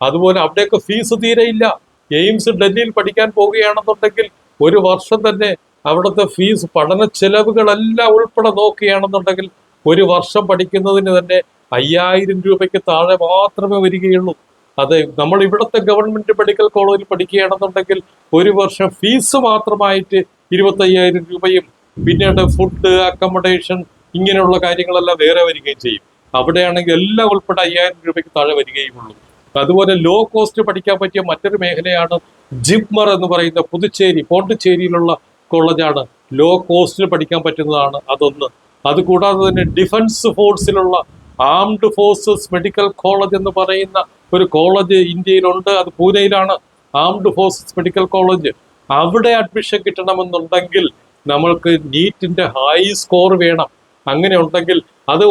അതുപോലെ അവിടെയൊക്കെ ഫീസ് തീരെ ഇല്ല. എയിംസ് ഡൽഹിയിൽ പഠിക്കാൻ പോവുകയാണെന്നുണ്ടെങ്കിൽ ഒരു വർഷം തന്നെ അവിടുത്തെ ഫീസ് പഠന ചെലവുകളെല്ലാം ഉൾപ്പെടെ നോക്കുകയാണെന്നുണ്ടെങ്കിൽ ഒരു വർഷം പഠിക്കുന്നതിന് തന്നെ അയ്യായിരം രൂപയ്ക്ക് താഴെ മാത്രമേ വരികയുള്ളൂ. അത് നമ്മൾ ഇവിടുത്തെ ഗവൺമെന്റ് മെഡിക്കൽ കോളേജിൽ പഠിക്കുകയാണെന്നുണ്ടെങ്കിൽ ഒരു വർഷം ഫീസ് മാത്രമായിട്ട് ഇരുപത്തയ്യായിരം രൂപയും പിന്നീട് ഫുഡ് അക്കോമഡേഷൻ ഇങ്ങനെയുള്ള കാര്യങ്ങളെല്ലാം വേറെ വരികയും ചെയ്യും. അവിടെയാണെങ്കിൽ എല്ലാം ഉൾപ്പെടെ അയ്യായിരം രൂപയ്ക്ക് താഴെ വരികയുമുള്ളൂ. അതുപോലെ ലോ കോസ്റ്റ് പഠിക്കാൻ പറ്റിയ മറ്റൊരു മേഖലയാണ് ജിപ്മർ എന്ന് പറയുന്ന പുതുച്ചേരി പോണ്ടിച്ചേരിയിലുള്ള കോളേജാണ് ലോ കോസ്റ്റിൽ പഠിക്കാൻ പറ്റുന്നതാണ് അതൊന്ന്. അതുകൂടാതെ തന്നെ ഡിഫൻസ് ഫോഴ്സിലുള്ള ആംഡ് ഫോഴ്സസ് മെഡിക്കൽ കോളേജ് എന്ന് പറയുന്ന ഒരു കോളേജ് ഇന്ത്യയിലുണ്ട്. അത് പൂനെയിലാണ്. ആംഡ് ഫോഴ്സസ് മെഡിക്കൽ കോളേജ് അവിടെ അഡ്മിഷൻ കിട്ടണമെന്നുണ്ടെങ്കിൽ നമ്മൾക്ക് നീറ്റിന്റെ ഹൈ സ്കോർ വേണം. അങ്ങനെ ഉണ്ടെങ്കിൽ അത്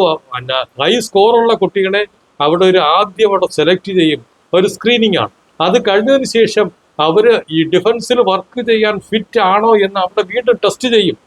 ഹൈ സ്കോറുള്ള കുട്ടികളെ അവിടെ ഒരു ആദ്യം അവിടെ സെലക്ട് ചെയ്യും. ഒരു സ്ക്രീനിങ് ആണ്. അത് കഴിഞ്ഞതിന് ശേഷം അവർ ഈ ഡിഫൻസിൽ വർക്ക് ചെയ്യാൻ ഫിറ്റ് ആണോ എന്ന് അവിടെ വീണ്ടും ടെസ്റ്റ് ചെയ്യും.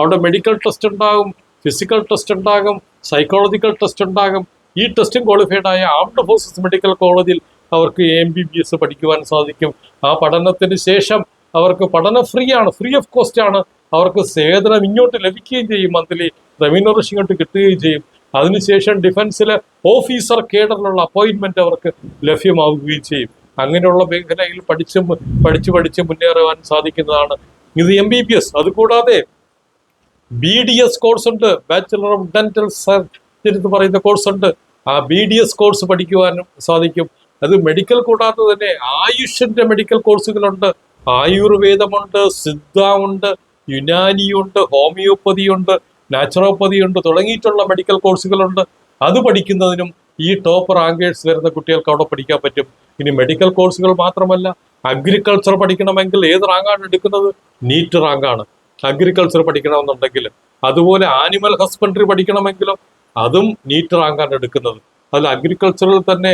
അവിടെ മെഡിക്കൽ ടെസ്റ്റ് ഉണ്ടാകും ഫിസിക്കൽ ടെസ്റ്റ് ഉണ്ടാകും സൈക്കോളജിക്കൽ ടെസ്റ്റ് ഉണ്ടാകും. ഈ ടെസ്റ്റും ക്വാളിഫൈഡ് ആയ ആംഡ് ഫോഴ്സസ് മെഡിക്കൽ കോളേജിൽ അവർക്ക് എം ബി ബി എസ് പഠിക്കുവാൻ സാധിക്കും. ആ പഠനത്തിന് ശേഷം അവർക്ക് പഠനം ഫ്രീ ആണ്. ഫ്രീ ഓഫ് കോസ്റ്റ് ആണ്. അവർക്ക് സേവനം ഇങ്ങോട്ട് ലഭിക്കുകയും ചെയ്യും. മന്ത്ലി റെമ്യൂണറേഷൻ ഇങ്ങോട്ട് കിട്ടുകയും ചെയ്യും. അതിനുശേഷം ഡിഫൻസിലെ ഓഫീസർ കേഡറിലുള്ള അപ്പോയിന്റ്മെന്റ് അവർക്ക് ലഭ്യമാവുകയും ചെയ്യും. അങ്ങനെയുള്ള മേഖലയിൽ പഠിച്ച് പഠിച്ചു പഠിച്ച് മുന്നേറുവാൻ സാധിക്കുന്നതാണ്. ഇത് എം ബി ബി എസ് അതുകൂടാതെ ബി ഡി എസ് കോഴ്സ് ഉണ്ട്. ബാച്ചുലർ ഓഫ് ഡെന്റൽ സർജറി പറയുന്ന കോഴ്സ് ഉണ്ട്. ആ ബി ഡി എസ് കോഴ്സ് പഠിക്കുവാനും സാധിക്കും. അത് മെഡിക്കൽ കൂടാതെ തന്നെ ആയുഷിന്റെ മെഡിക്കൽ കോഴ്സുകളുണ്ട് ആയുർവേദമുണ്ട് സിദ്ധ ഉണ്ട് യുനാനി ഹോമിയോപ്പതിയുണ്ട് ഹോമിയോപ്പതി ഉണ്ട് നാച്ചുറോപ്പതി ഉണ്ട് തുടങ്ങിയിട്ടുള്ള മെഡിക്കൽ കോഴ്സുകളുണ്ട് അത് പഠിക്കുന്നതിനും ഈ ടോപ്പ് റാങ്കേഴ്സ് വരുന്ന കുട്ടികൾക്ക് അവിടെ പഠിക്കാൻ പറ്റും. ഇനി മെഡിക്കൽ കോഴ്സുകൾ മാത്രമല്ല അഗ്രികൾച്ചർ പഠിക്കണമെങ്കിൽ ഏത് റാങ്കാണ് എടുക്കുന്നത്? നീറ്റ് റാങ്കാണ് അഗ്രികൾച്ചർ പഠിക്കണമെന്നുണ്ടെങ്കിൽ അതുപോലെ ആനിമൽ ഹസ്ബൻഡറി പഠിക്കണമെങ്കിലും അതും നീറ്റ് റാങ്കാണ് എടുക്കുന്നത്. അതിൽ അഗ്രികൾച്ചറിൽ തന്നെ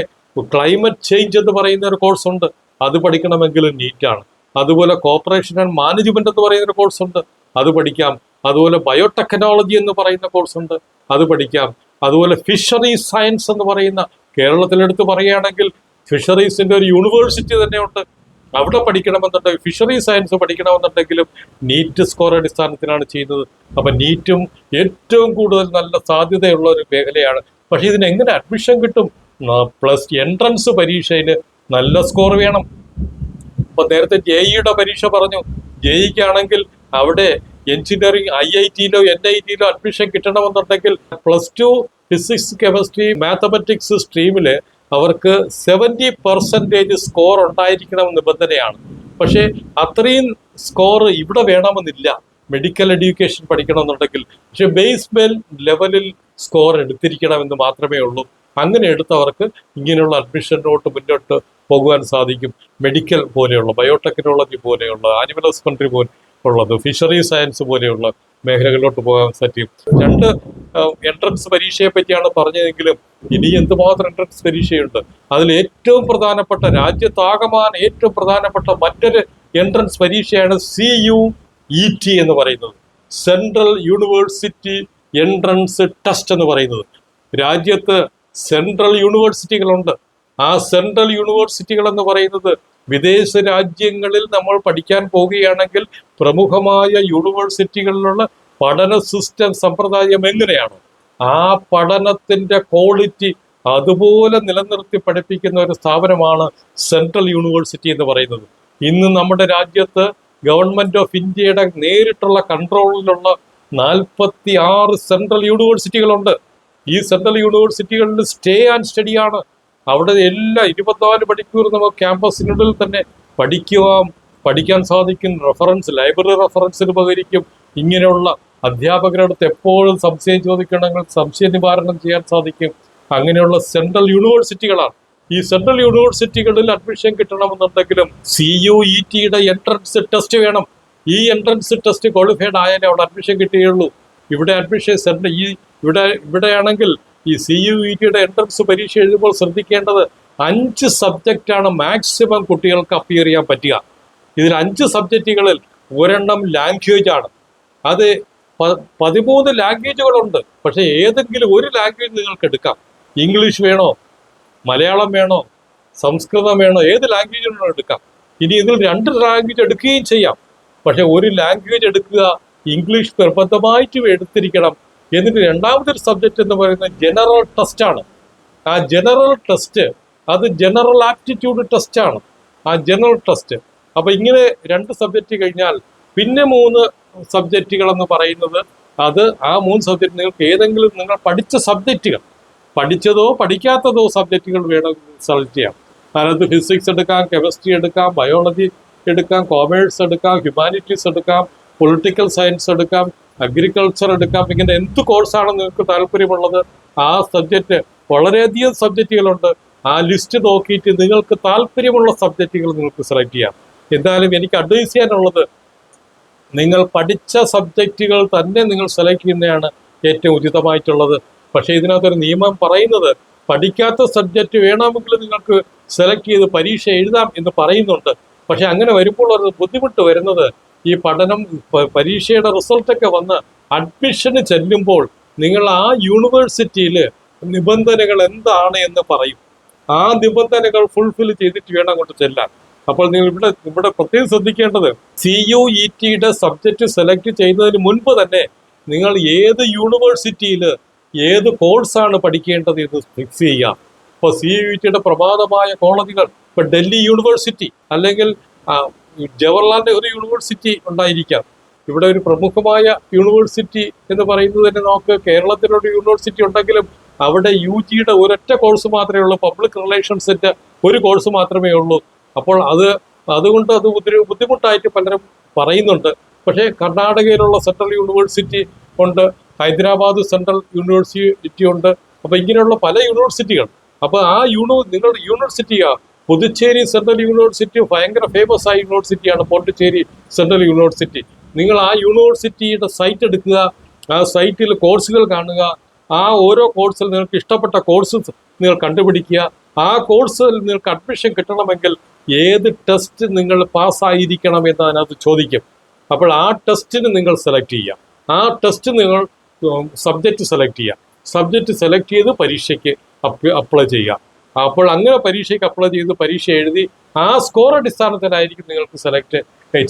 ക്ലൈമറ്റ് ചേഞ്ച് എന്ന് പറയുന്ന ഒരു കോഴ്സ് ഉണ്ട്. അത് പഠിക്കണമെങ്കിലും നീറ്റാണ് അതുപോലെ കോപ്പറേഷൻ ആൻഡ് മാനേജ്മെന്റ് എന്ന് പറയുന്ന ഒരു കോഴ്സ് ഉണ്ട്. അത് പഠിക്കാം. അതുപോലെ ബയോടെക്നോളജി എന്ന് പറയുന്ന കോഴ്സ് ഉണ്ട്. അത് പഠിക്കാം. അതുപോലെ ഫിഷറി സയൻസ് എന്ന് പറയുന്ന കേരളത്തിലെടുത്ത് പറയുകയാണെങ്കിൽ ഫിഷറീസിന്റെ ഒരു യൂണിവേഴ്സിറ്റി തന്നെയുണ്ട്. അവിടെ പഠിക്കണമെന്നുണ്ടെങ്കിൽ ഫിഷറി സയൻസ് പഠിക്കണമെന്നുണ്ടെങ്കിലും നീറ്റ് സ്കോർ അടിസ്ഥാനത്തിലാണ് ചെയ്യുന്നത്. അപ്പൊ നീറ്റും ഏറ്റവും കൂടുതൽ നല്ല സാധ്യതയുള്ള ഒരു മേഖലയാണ്. പക്ഷെ ഇതിന് എങ്ങനെ അഡ്മിഷൻ കിട്ടും? പ്ലസ് എൻട്രൻസ് പരീക്ഷയിൽ നല്ല സ്കോർ വേണം. ഇപ്പൊ നേരത്തെ ജെഇയുടെ പരീക്ഷ പറഞ്ഞു. ജെഇക്കാണെങ്കിൽ അവിടെ എഞ്ചിനീയറിംഗ് ഐ ഐ ടിയിലോ എൻ ഐ ടിയിലോ അഡ്മിഷൻ കിട്ടണമെന്നുണ്ടെങ്കിൽ plus two physics chemistry mathematics സ്ട്രീമിൽ അവർക്ക് സെവന്റി പെർസെന്റേജ് സ്കോർ ഉണ്ടായിരിക്കണം നിബന്ധനയാണ്. പക്ഷേ അത്രയും സ്കോർ ഇവിടെ വേണമെന്നില്ല. മെഡിക്കൽ എഡ്യൂക്കേഷൻ പഠിക്കണമെന്നുണ്ടെങ്കിൽ. പക്ഷെ ബേസ്മെന്റ് ലെവലിൽ സ്കോർ എടുത്തിരിക്കണമെന്ന് മാത്രമേ ഉള്ളൂ. അങ്ങനെ എടുത്തവർക്ക് ഇങ്ങനെയുള്ള അഡ്മിഷനിലോട്ട് മുന്നോട്ട് പോകുവാൻ സാധിക്കും. മെഡിക്കൽ പോലെയുള്ള ബയോടെക്നോളജി പോലെയുള്ള ആനിമൽ ഹസ്ബൻഡറി പോലെ ഉള്ളത് ഫിഷറി സയൻസ് പോലെയുള്ള മേഖലകളിലോട്ട് പോകാൻ പറ്റും രണ്ട് എൻട്രൻസ് പരീക്ഷയെ പറ്റിയാണ് പറഞ്ഞതെങ്കിലും ഇനി എന്തുമാത്രം എൻട്രൻസ് പരീക്ഷയുണ്ട്? അതിൽ ഏറ്റവും പ്രധാനപ്പെട്ട രാജ്യത്താകമാൻ ഏറ്റവും പ്രധാനപ്പെട്ട മറ്റൊരു എൻട്രൻസ് പരീക്ഷയാണ് സി യു ഇ ടി എന്ന് പറയുന്നത്. സെൻട്രൽ യൂണിവേഴ്സിറ്റി എൻട്രൻസ് ടെസ്റ്റ് എന്ന് പറയുന്നത്. രാജ്യത്ത് സെൻട്രൽ യൂണിവേഴ്സിറ്റികളുണ്ട് ആ സെൻട്രൽ യൂണിവേഴ്സിറ്റികൾ എന്ന് പറയുന്നത് വിദേശ രാജ്യങ്ങളിൽ നമ്മൾ പഠിക്കാൻ പോവുകയാണെങ്കിൽ പ്രമുഖമായ യൂണിവേഴ്സിറ്റികളിലുള്ള പഠന സിസ്റ്റം സമ്പ്രദായം എങ്ങനെയാണ് ആ പഠനത്തിന്റെ ക്വാളിറ്റി അതുപോലെ നിലനിർത്തി പഠിപ്പിക്കുന്ന ഒരു സ്ഥാപനമാണ് സെൻട്രൽ യൂണിവേഴ്സിറ്റി എന്ന് പറയുന്നത്. ഇന്ന് നമ്മുടെ രാജ്യത്ത് ഗവൺമെന്റ് ഓഫ് ഇന്ത്യയുടെ നേരിട്ടുള്ള കൺട്രോളിലുള്ള നാൽപ്പത്തി ആറ് സെൻട്രൽ യൂണിവേഴ്സിറ്റികളുണ്ട്. ഈ സെൻട്രൽ യൂണിവേഴ്സിറ്റികളിൽ സ്റ്റേ ആൻഡ് സ്റ്റഡി ആണ്. അവിടെ എല്ലാ ഇരുപത്തിനാല് മണിക്കൂർ നമുക്ക് ക്യാമ്പസിനുള്ളിൽ തന്നെ പഠിക്കുവാൻ പഠിക്കാൻ സാധിക്കും. റെഫറൻസ് ലൈബ്രറി റെഫറൻസിന് ഉപകരിക്കും ഇങ്ങനെയുള്ള അധ്യാപകരുടെ അടുത്ത് എപ്പോഴും സംശയം ചോദിക്കണമെങ്കിൽ സംശയ നിവാരണം ചെയ്യാൻ സാധിക്കും. അങ്ങനെയുള്ള സെൻട്രൽ യൂണിവേഴ്സിറ്റികളാണ് ഈ സെൻട്രൽ യൂണിവേഴ്സിറ്റികളിൽ അഡ്മിഷൻ കിട്ടണമെന്നുണ്ടെങ്കിലും സി യു ഇ ടിയുടെ എൻട്രൻസ് ടെസ്റ്റ് വേണം. ഈ എൻട്രൻസ് ടെസ്റ്റ് ക്വാളിഫൈഡ് ആയാലേ അവിടെ അഡ്മിഷൻ കിട്ടുകയുള്ളൂ ഇവിടെ അഡ്മിഷൻ സെൻട്രൽ ഈ ഇവിടെ ഇവിടെയാണെങ്കിൽ ഈ സി യു ഇ ടിയുടെ എൻട്രൻസ് പരീക്ഷ എഴുതുമ്പോൾ ശ്രദ്ധിക്കേണ്ടത് അഞ്ച് സബ്ജക്റ്റാണ് മാക്സിമം കുട്ടികൾക്ക് അപ്പിയർ ചെയ്യാൻ പറ്റുക. ഇതിൽ അഞ്ച് സബ്ജക്റ്റുകളിൽ ഒരെണ്ണം ലാംഗ്വേജ് ആണ്. അത് പതിമൂന്ന് ലാംഗ്വേജുകളുണ്ട് പക്ഷേ ഏതെങ്കിലും ഒരു ലാംഗ്വേജ് നിങ്ങൾക്ക് എടുക്കാം. ഇംഗ്ലീഷ് വേണോ? മലയാളം വേണോ? സംസ്കൃതം വേണോ? ഏത് ലാംഗ്വേജ് വേണോ എടുക്കാം. ഇനി ഇതിൽ രണ്ട് ലാംഗ്വേജ് എടുക്കുകയും ചെയ്യാം. പക്ഷേ ഒരു ലാംഗ്വേജ് എടുക്കുക ഇംഗ്ലീഷ് നിർബന്ധമായിട്ടും എടുത്തിരിക്കണം. എന്നിട്ട് രണ്ടാമത്തെ ഒരു സബ്ജക്റ്റ് എന്ന് പറയുന്നത് ജനറൽ ടെസ്റ്റ് ആണ്. ആ ജനറൽ ടെസ്റ്റ് അത് ജനറൽ ആപ്റ്റിറ്റ്യൂഡ് ടെസ്റ്റ് ആണ്. ആ ജനറൽ ടെസ്റ്റ് അപ്പൊ ഇങ്ങനെ രണ്ട് സബ്ജക്റ്റ് കഴിഞ്ഞാൽ പിന്നെ മൂന്ന് സബ്ജക്റ്റുകൾ എന്ന് പറയുന്നത് അത് ആ മൂന്ന് സബ്ജക്റ്റ് നിങ്ങൾക്ക് ഏതെങ്കിലും നിങ്ങൾ പഠിച്ച സബ്ജക്റ്റുകൾ പഠിച്ചതോ പഠിക്കാത്തതോ സബ്ജക്റ്റുകൾ വേണം സെലക്ട് ചെയ്യാം അതായത് ഫിസിക്സ് എടുക്കാം കെമിസ്ട്രി എടുക്കാം ബയോളജി എടുക്കാം കോമേഴ്സ് എടുക്കാം ഹ്യൂമാനിറ്റീസ് എടുക്കാം പൊളിറ്റിക്കൽ സയൻസ് എടുക്കാം അഗ്രികൾച്ചർ എടുക്കാം ഇങ്ങനെ എന്ത് കോഴ്സാണ് നിങ്ങൾക്ക് താല്പര്യമുള്ളത് ആ സബ്ജക്റ്റ് വളരെയധികം സബ്ജക്റ്റുകളുണ്ട് ആ ലിസ്റ്റ് നോക്കിയിട്ട് നിങ്ങൾക്ക് താല്പര്യമുള്ള സബ്ജക്റ്റുകൾ നിങ്ങൾക്ക് സെലക്ട് ചെയ്യാം. എന്തായാലും എനിക്ക് അഡ്വൈസ് ചെയ്യാനുള്ളത് നിങ്ങൾ പഠിച്ച സബ്ജക്റ്റുകൾ തന്നെ നിങ്ങൾ സെലക്ട് ചെയ്യുന്നതാണ് ഏറ്റവും ഉചിതമായിട്ടുള്ളത്. പക്ഷേ ഇതിനകത്തൊരു നിയമം പറയുന്നത് പഠിക്കാത്ത സബ്ജക്റ്റ് വേണമെങ്കിൽ നിങ്ങൾക്ക് സെലക്ട് ചെയ്ത് പരീക്ഷ എഴുതാം എന്ന് പറയുന്നുണ്ട്. പക്ഷെ അങ്ങനെ വരുമ്പോൾ ഒരു ബുദ്ധിമുട്ട് വരുന്നത് ഈ പഠനം പരീക്ഷയുടെ റിസൾട്ടൊക്കെ വന്ന് അഡ്മിഷന് ചെല്ലുമ്പോൾ നിങ്ങൾ ആ യൂണിവേഴ്സിറ്റിയിൽ നിബന്ധനകൾ എന്താണ് എന്ന് പറയും. ആ നിബന്ധനകൾ ഫുൾഫിൽ ചെയ്തിട്ട് വേണം അങ്ങോട്ട് ചെല്ലാൻ. അപ്പോൾ നിങ്ങൾ ഇവിടെ ഇവിടെ പ്രത്യേകം ശ്രദ്ധിക്കേണ്ടത് സി യു ഇ ടിയുടെ സബ്ജക്റ്റ് സെലക്ട് ചെയ്യുന്നതിന് മുൻപ് തന്നെ നിങ്ങൾ ഏത് യൂണിവേഴ്സിറ്റിയിൽ ഏത് കോഴ്സാണ് പഠിക്കേണ്ടത് എന്ന് ഫിക്സ് ചെയ്യാം ഇപ്പോൾ സി യു ഇ ടിയുടെ പ്രമാദമായ കോളേജുകൾ ഇപ്പം ഡൽഹി യൂണിവേഴ്സിറ്റി അല്ലെങ്കിൽ ആ, ഒരു യൂണിവേഴ്സിറ്റി ഉണ്ടായിരിക്കാം. ഇവിടെ ഒരു പ്രമുഖമായ യൂണിവേഴ്സിറ്റി എന്ന് പറയുന്നത് തന്നെ നമുക്ക് കേരളത്തിലൊരു യൂണിവേഴ്സിറ്റി ഉണ്ടെങ്കിലും അവിടെ യു ജിയുടെ ഒരൊറ്റ കോഴ്സ് മാത്രമേ ഉള്ളൂ പബ്ലിക് റിലേഷൻസിന്റെ ഒരു കോഴ്സ് മാത്രമേ ഉള്ളൂ. അപ്പോൾ അത് അതുകൊണ്ട് അത് ഒത്തിരി ബുദ്ധിമുട്ടായിട്ട് പലരും പറയുന്നുണ്ട്. പക്ഷേ കർണാടകയിലുള്ള സെൻട്രൽ യൂണിവേഴ്സിറ്റി ഉണ്ട് ഹൈദരാബാദ് സെൻട്രൽ യൂണിവേഴ്സിറ്റി ഉണ്ട്. അപ്പോൾ ഇങ്ങനെയുള്ള പല യൂണിവേഴ്സിറ്റികൾ. അപ്പോൾ ആ യൂണി നിങ്ങളുടെ യൂണിവേഴ്സിറ്റിയാ പുതുച്ചേരി സെൻട്രൽ യൂണിവേഴ്സിറ്റി ഭയങ്കര ഫേമസ് ആയ യൂണിവേഴ്സിറ്റിയാണ് പോണ്ടിച്ചേരി സെൻട്രൽ യൂണിവേഴ്സിറ്റി. നിങ്ങൾ ആ യൂണിവേഴ്സിറ്റിയുടെ സൈറ്റ് എടുക്കുക ആ സൈറ്റിൽ കോഴ്സുകൾ കാണുക ആ ഓരോ കോഴ്സിൽ നിങ്ങൾക്ക് ഇഷ്ടപ്പെട്ട കോഴ്സ് നിങ്ങൾ കണ്ടുപിടിക്കുക. ആ കോഴ്സിൽ നിങ്ങൾക്ക് അഡ്മിഷൻ കിട്ടണമെങ്കിൽ ഏത് ടെസ്റ്റ് നിങ്ങൾ പാസ്സായിരിക്കണം എന്ന് അതിനകത്ത് ചോദിക്കും. അപ്പോൾ ആ ടെസ്റ്റിന് നിങ്ങൾ സെലക്ട് ചെയ്യുക. ആ ടെസ്റ്റ് നിങ്ങൾ സബ്ജക്റ്റ് സെലക്ട് ചെയ്യുക. സബ്ജക്റ്റ് സെലക്ട് ചെയ്ത് പരീക്ഷയ്ക്ക് അപ്ലൈ ചെയ്യുക. അപ്പോൾ അങ്ങനെ പരീക്ഷയ്ക്ക് അപ്ലൈ ചെയ്ത് പരീക്ഷ എഴുതി ആ സ്കോർ അടിസ്ഥാനത്തിലായിരിക്കും നിങ്ങൾക്ക് സെലക്ട്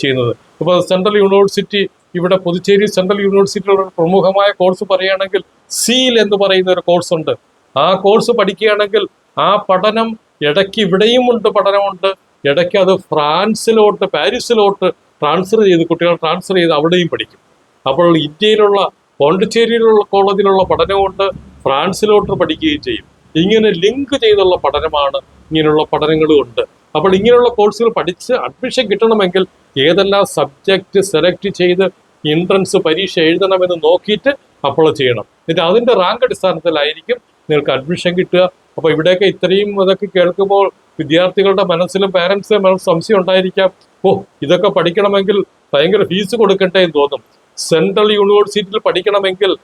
ചെയ്യുന്നത്. ഇപ്പോൾ സെൻട്രൽ യൂണിവേഴ്സിറ്റി ഇവിടെ പുതുച്ചേരി സെൻട്രൽ യൂണിവേഴ്സിറ്റിയിലുള്ള പ്രമുഖമായ കോഴ്സ് പറയുകയാണെങ്കിൽ സീൽ എന്ന് പറയുന്ന ഒരു കോഴ്സ് ഉണ്ട്. ആ കോഴ്സ് പഠിക്കുകയാണെങ്കിൽ ആ പഠനം ഇടയ്ക്ക് ഇവിടെയും ഉണ്ട് പഠനമുണ്ട്. ഇടയ്ക്ക് അത് ഫ്രാൻസിലോട്ട് പാരീസിലോട്ട് ട്രാൻസ്ഫർ ചെയ്ത് കുട്ടികൾ ട്രാൻസ്ഫർ ചെയ്ത് അവിടെയും പഠിക്കും. അപ്പോൾ ഇന്ത്യയിലുള്ള പോണ്ടിച്ചേരിയിലുള്ള കോളേജിലുള്ള പഠനമുണ്ട് ഫ്രാൻസിലോട്ട് പഠിക്കുകയും ചെയ്യും. ഇങ്ങനെ ലിങ്ക് ചെയ്തുള്ള പഠനമാണ് ഇങ്ങനെയുള്ള പഠനങ്ങളും ഉണ്ട്. അപ്പോൾ ഇങ്ങനെയുള്ള കോഴ്സുകൾ പഠിച്ച് അഡ്മിഷൻ കിട്ടണമെങ്കിൽ ഏതെല്ലാം സബ്ജക്റ്റ് സെലക്ട് ചെയ്ത് എൻട്രൻസ് പരീക്ഷ എഴുതണമെന്ന് നോക്കിയിട്ട് അപ്ലൈ ചെയ്യണം. എന്നിട്ട് അതിന്റെ റാങ്ക് അടിസ്ഥാനത്തിലായിരിക്കും നിങ്ങൾക്ക് അഡ്മിഷൻ കിട്ടുക. അപ്പോൾ ഇവിടെയൊക്കെ ഇത്രയും ഇതൊക്കെ കേൾക്കുമ്പോൾ വിദ്യാർത്ഥികളുടെ മനസ്സിലും പാരൻസിലും മനസ്സിലും സംശയം ഉണ്ടായിരിക്കാം. ഓ ഇതൊക്കെ പഠിക്കണമെങ്കിൽ ഭയങ്കര ഫീസ് കൊടുക്കട്ടെ എന്ന് തോന്നും. സെൻട്രൽ യൂണിവേഴ്സിറ്റിയിൽ പഠിക്കണമെങ്കിൽ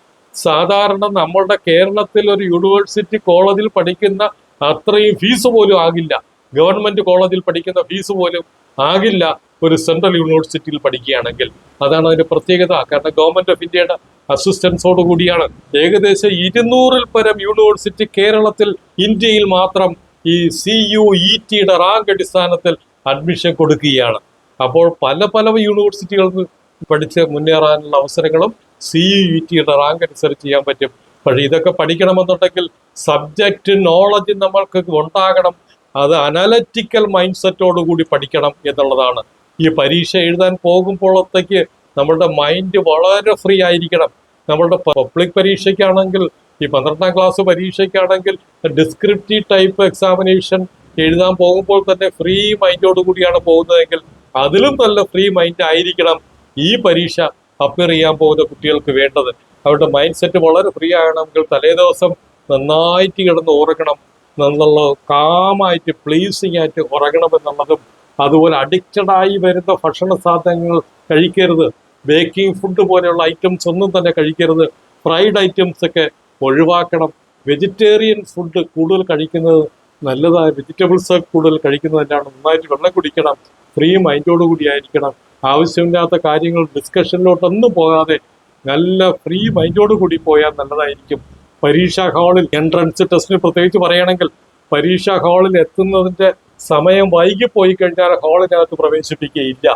സാധാരണ നമ്മളുടെ കേരളത്തിൽ ഒരു യൂണിവേഴ്സിറ്റി കോളേജിൽ പഠിക്കുന്ന അത്രയും ഫീസ് പോലും ആകില്ല. ഗവൺമെന്റ് കോളേജിൽ പഠിക്കുന്ന ഫീസ് പോലും ആകില്ല ഒരു സെൻട്രൽ യൂണിവേഴ്സിറ്റിയിൽ പഠിക്കുകയാണെങ്കിൽ. അതാണ് അതിന്റെ പ്രത്യേകത. കാരണം ഗവൺമെന്റ് ഓഫ് ഇന്ത്യയുടെ അസിസ്റ്റൻസോട് കൂടിയാണ് ഏകദേശം ഇരുന്നൂറിൽ പരം യൂണിവേഴ്സിറ്റി കേരളത്തിൽ ഇന്ത്യയിൽ മാത്രം ഈ സി യു ഇ ടിയുടെ റാങ്ക് അടിസ്ഥാനത്തിൽ അഡ്മിഷൻ കൊടുക്കുകയാണ്. അപ്പോൾ പല പല യൂണിവേഴ്സിറ്റികൾക്ക് പഠിച്ച് മുന്നേറാനുള്ള അവസരങ്ങളും സി ഇ ടിയുടെ റാങ്ക് അനുസരിച്ച് ചെയ്യാൻ പറ്റും. പക്ഷേ ഇതൊക്കെ പഠിക്കണമെന്നുണ്ടെങ്കിൽ സബ്ജക്റ്റ് നോളജ് നമ്മൾക്ക് ഉണ്ടാകണം. അത് അനാലറ്റിക്കൽ മൈൻഡ് സെറ്റോട് കൂടി പഠിക്കണം എന്നുള്ളതാണ്. ഈ പരീക്ഷ എഴുതാൻ പോകുമ്പോഴത്തേക്ക് നമ്മളുടെ മൈൻഡ് വളരെ ഫ്രീ ആയിരിക്കണം. നമ്മളുടെ പബ്ലിക് പരീക്ഷയ്ക്കാണെങ്കിൽ ഈ പന്ത്രണ്ടാം ക്ലാസ് പരീക്ഷയ്ക്കാണെങ്കിൽ ഡിസ്ക്രിപ്റ്റീവ് ടൈപ്പ് എക്സാമിനേഷൻ എഴുതാൻ പോകുമ്പോൾ തന്നെ ഫ്രീ മൈൻഡോട് കൂടിയാണ് പോകുന്നതെങ്കിൽ അതിലും നല്ല ഫ്രീ മൈൻഡ് ആയിരിക്കണം ഈ പരീക്ഷ. അപ്പിയർ ചെയ്യാൻ പോകുന്ന കുട്ടികൾക്ക് വേണ്ടത്. അവരുടെ മൈൻഡ് സെറ്റ് വളരെ ഫ്രീ ആകണമെങ്കിൽ തലേ ദിവസം നന്നായിട്ട് കിടന്ന് ഉറങ്ങണം. എന്നുള്ള കാമായിട്ട് പ്ലീസിങ് ആയിട്ട് ഉറങ്ങണം എന്നുള്ളതും അതുപോലെ അഡിക്റ്റഡ് ആയി വരുന്ന ഭക്ഷണ സാധനങ്ങൾ കഴിക്കരുത്. ബേക്കിംഗ് ഫുഡ് പോലെയുള്ള ഐറ്റംസ് ഒന്നും തന്നെ കഴിക്കരുത്. ഫ്രൈഡ് ഐറ്റംസ് ഒക്കെ ഒഴിവാക്കണം. വെജിറ്റേറിയൻ ഫുഡ് കൂടുതൽ കഴിക്കുന്നത് നല്ലതായ വെജിറ്റബിൾസ് കൂടുതൽ കഴിക്കുന്നത് തന്നെയാണ് നന്നായിട്ട് വെള്ളം കുടിക്കണം ഫ്രീ മൈൻഡോട് കൂടി ആയിരിക്കണം. ആവശ്യമില്ലാത്ത കാര്യങ്ങൾ ഡിസ്കഷനിലോട്ടൊന്നും പോകാതെ നല്ല ഫ്രീ മൈൻഡോട് കൂടി പോയാൽ നല്ലതായിരിക്കും. പരീക്ഷാ ഹാളിൽ എൻട്രൻസ് ടെസ്റ്റിന് പ്രത്യേകിച്ച് പറയുകയാണെങ്കിൽ പരീക്ഷാ ഹാളിൽ എത്തുന്നതിന്റെ സമയം വൈകി പോയി കഴിഞ്ഞാൽ ഹാളിനകത്ത് പ്രവേശിപ്പിക്കുകയില്ല.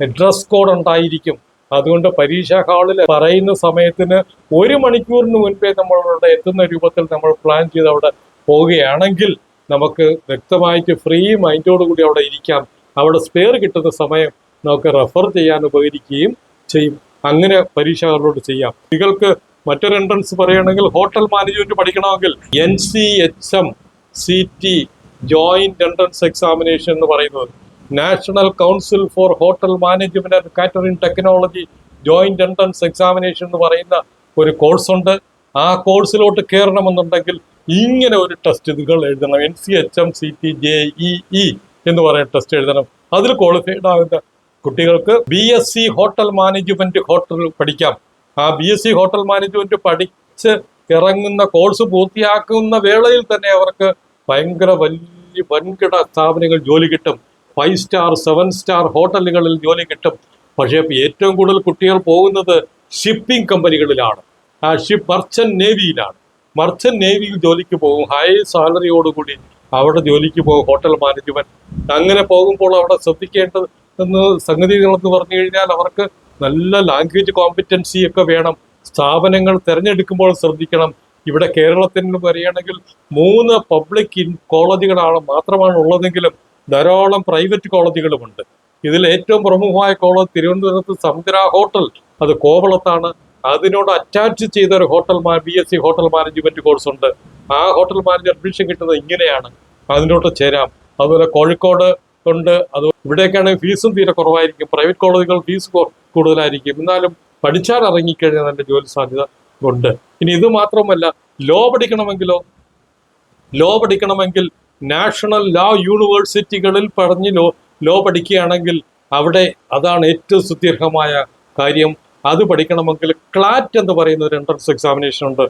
ഡ്രസ് കോഡ് ഉണ്ടായിരിക്കും. അതുകൊണ്ട് പരീക്ഷാ ഹാളിൽ പറയുന്ന സമയത്തിന് ഒരു മണിക്കൂറിന് മുൻപേ നമ്മളുടെ എത്തുന്ന രൂപത്തിൽ നമ്മൾ പ്ലാൻ ചെയ്ത് അവിടെ പോവുകയാണെങ്കിൽ നമുക്ക് വ്യക്തമായിട്ട് ഫ്രീ മൈൻഡോട് കൂടി അവിടെ ഇരിക്കാം. അവിടെ സ്പെയർ കിട്ടുന്ന സമയം നമുക്ക് റെഫർ ചെയ്യാൻ ഉപകരിക്കുകയും ചെയ്യും. അങ്ങനെ പരീക്ഷകളോട് ചെയ്യാം. നിങ്ങൾക്ക് മറ്റൊരു എൻട്രൻസ് പറയുകയാണെങ്കിൽ ഹോട്ടൽ മാനേജ്മെന്റ് പഠിക്കണമെങ്കിൽ N C H M C T joint entrance examination എന്ന് പറയുന്നത്. National council for hotel management and catering technology joint entrance examination എന്ന് പറയുന്ന ഒരു കോഴ്സ് ഉണ്ട്. ആ കോഴ്സിലോട്ട് കയറണമെന്നുണ്ടെങ്കിൽ ഇങ്ങനെ ഒരു ടെസ്റ്റ് നിങ്ങൾ എഴുതണം. N C H M C T J E E എന്ന് പറയുന്ന ടെസ്റ്റ് എഴുതണം. അതിൽ ക്വാളിഫൈഡ് ആകുന്ന കുട്ടികൾക്ക് B S C hotel management hotel പഠിക്കാം. ആ B S C hotel management പഠിച്ച് ഇറങ്ങുന്ന കോഴ്സ് പൂർത്തിയാക്കുന്ന വേളയിൽ തന്നെ അവർക്ക് ഭയങ്കര വലിയ വൻകിട സ്ഥാപനങ്ങൾ ജോലി കിട്ടും. ഫൈവ് സ്റ്റാർ സെവൻ സ്റ്റാർ ഹോട്ടലുകളിൽ ജോലി കിട്ടും. പക്ഷേ ഏറ്റവും കൂടുതൽ കുട്ടികൾ പോകുന്നത് ഷിപ്പിംഗ് കമ്പനികളിലാണ് ആ ഷിപ്പ് മർച്ചന്റ് നേവിയിലാണ് മർച്ചന്റ് നേവിയിൽ ജോലിക്ക് പോകും. ഹൈ സാലറിയോടുകൂടി അവിടെ ജോലിക്ക് പോകും ഹോട്ടൽ മാനേജ്മെന്റ് അങ്ങനെ പോകുമ്പോൾ അവിടെ ശ്രദ്ധിക്കേണ്ടത് സംഗതികളെന്ന് പറഞ്ഞു കഴിഞ്ഞാൽ അവർക്ക് നല്ല ലാംഗ്വേജ് കോമ്പിറ്റൻസി ഒക്കെ വേണം. സ്ഥാപനങ്ങൾ തിരഞ്ഞെടുക്കുമ്പോൾ ശ്രദ്ധിക്കണം. ഇവിടെ കേരളത്തിൽ പറയുകയാണെങ്കിൽ മൂന്ന് പബ്ലിക് കോളേജുകളാണ് മാത്രമാണ് ഉള്ളതെങ്കിലും ധാരാളം പ്രൈവറ്റ് കോളേജുകളുമുണ്ട്. ഇതിൽ ഏറ്റവും പ്രമുഖമായ കോളേജ് തിരുവനന്തപുരത്ത് സമുദ്ര ഹോട്ടൽ അത് കോവളത്താണ്. അതിനോട് അറ്റാച്ച് ചെയ്ത ഒരു hotel B S C hotel management course ഉണ്ട്. ആ ഹോട്ടൽ മാനേജ് അഡ്മിഷൻ കിട്ടുന്നത് ഇങ്ങനെയാണ്. അതിനോട്ട് ചേരാം. അതുപോലെ കോഴിക്കോട് ഉണ്ട്. അത് ഇവിടേക്കാണെങ്കിൽ ഫീസും തീരെ കുറവായിരിക്കും. പ്രൈവറ്റ് കോളേജുകൾ ഫീസ് കൂടുതലായിരിക്കും. എന്നാലും പഠിച്ചാൽ ഇറങ്ങിക്കഴിഞ്ഞാൽ നല്ല ജോലി സാധ്യത ഉണ്ട്. ഇനി ഇത് മാത്രമല്ല ലോ പഠിക്കണമെങ്കിലോ? ലോ പഠിക്കണമെങ്കിൽ നാഷണൽ ലോ യൂണിവേഴ്സിറ്റികളിൽ പറഞ്ഞ് ലോ ലോ പഠിക്കുകയാണെങ്കിൽ അവിടെ അതാണ് ഏറ്റവും സുദീർഘമായ കാര്യം. അത് പഠിക്കണമെങ്കിൽ ക്ലാറ്റ് എന്ന് പറയുന്ന ഒരു എൻട്രൻസ് എക്സാമിനേഷൻ ഉണ്ട്.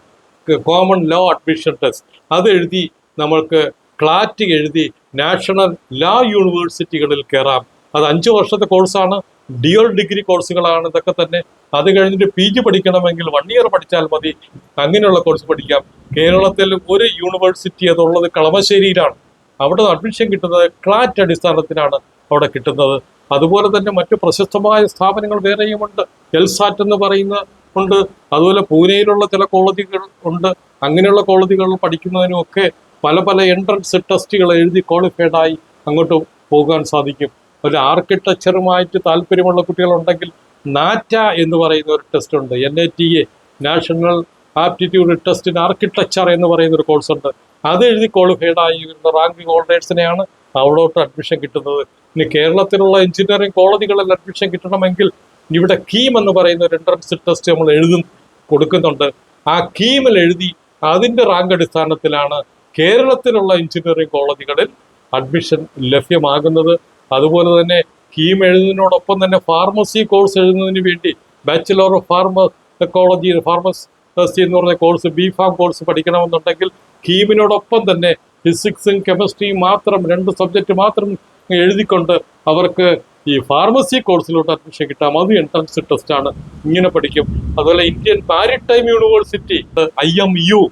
കോമൺ ലോ അഡ്മിഷൻ ടെസ്റ്റ് അത് എഴുതി നമ്മൾക്ക് ക്ലാറ്റ് എഴുതി നാഷണൽ ലോ യൂണിവേഴ്സിറ്റികളിൽ കയറാം അത് അഞ്ച് വർഷത്തെ കോഴ്സാണ് ഡിയോൾ ഡിഗ്രി കോഴ്സുകളാണ് ഇതൊക്കെ തന്നെ. അത് കഴിഞ്ഞിട്ട് പി ജി പഠിക്കണമെങ്കിൽ വൺ ഇയർ പഠിച്ചാൽ മതി. അങ്ങനെയുള്ള കോഴ്സ് പഠിക്കാം. കേരളത്തിൽ ഒരു യൂണിവേഴ്സിറ്റി അതുള്ളത് കളമശ്ശേരിയിലാണ്. അവിടെ അഡ്മിഷൻ കിട്ടുന്നത് ക്ലാറ്റ് അടിസ്ഥാനത്തിലാണ് അവിടെ കിട്ടുന്നത്. അതുപോലെ തന്നെ മറ്റു പ്രശസ്തമായ സ്ഥാപനങ്ങൾ വേറെയുമുണ്ട് എൽസാറ്റ് എന്ന് പറയുന്ന ഉണ്ട്. അതുപോലെ പൂനെയിലുള്ള ചില കോളേജുകൾ ഉണ്ട്. അങ്ങനെയുള്ള കോളേജുകളിൽ പഠിക്കുന്നതിനും ഒക്കെ പല പല എൻട്രൻസ് ടെസ്റ്റുകൾ എഴുതി ക്വാളിഫൈഡ് ആയി അങ്ങോട്ട് പോകാൻ സാധിക്കും. ഒരു ആർക്കിടെക്ചറുമായിട്ട് താല്പര്യമുള്ള കുട്ടികളുണ്ടെങ്കിൽ നാറ്റ എന്ന് പറയുന്ന ഒരു ടെസ്റ്റ് ഉണ്ട്. N A T A national aptitude test in architecture എന്ന് പറയുന്ന ഒരു കോഴ്സ് ഉണ്ട്. അത് എഴുതി ക്വാളിഫൈഡ് ആയി. വരുന്ന റാങ്കിങ് ഹോൾഡേഴ്സിനെയാണ് അവിടോട്ട് അഡ്മിഷൻ കിട്ടുന്നത്. ഇനി കേരളത്തിലുള്ള എഞ്ചിനീയറിംഗ് കോളേജുകളിൽ അഡ്മിഷൻ കിട്ടണമെങ്കിൽ ഇവിടെ കീം എന്ന് പറയുന്ന ഒരു എൻട്രൻസ് ടെസ്റ്റ് നമ്മൾ എഴുതും കൊടുക്കുന്നുണ്ട്. ആ കീമിൽ എഴുതി അതിന്റെ റാങ്ക് അടിസ്ഥാനത്തിലാണ് കേരളത്തിലുള്ള എഞ്ചിനീയറിംഗ് കോളേജുകളിൽ അഡ്മിഷൻ ലഭ്യമാകുന്നത്. അതുപോലെ തന്നെ കീം എഴുതുന്നതിനോടൊപ്പം തന്നെ ഫാർമസി കോഴ്സ് എഴുതുന്നതിന് വേണ്ടി ബാച്ചിലർ ഓഫ് ഫാർമക്കോളജി ഫാർമസി എന്ന് പറഞ്ഞ കോഴ്സ് ബി ഫാം കോഴ്സ് പഠിക്കണമെന്നുണ്ടെങ്കിൽ കീമിനോടൊപ്പം തന്നെ ഫിസിക്സും കെമിസ്ട്രിയും മാത്രം രണ്ട് സബ്ജക്റ്റ് മാത്രം എഴുതിക്കൊണ്ട് അവർക്ക് ഈ ഫാർമസി കോഴ്സിലോട്ട് അഡ്മിഷൻ കിട്ടാം അത് എൻട്രൻസ് ടെസ്റ്റ് ആണ്. ഇങ്ങനെ പഠിക്കും. അതുപോലെ Indian maritime university I M U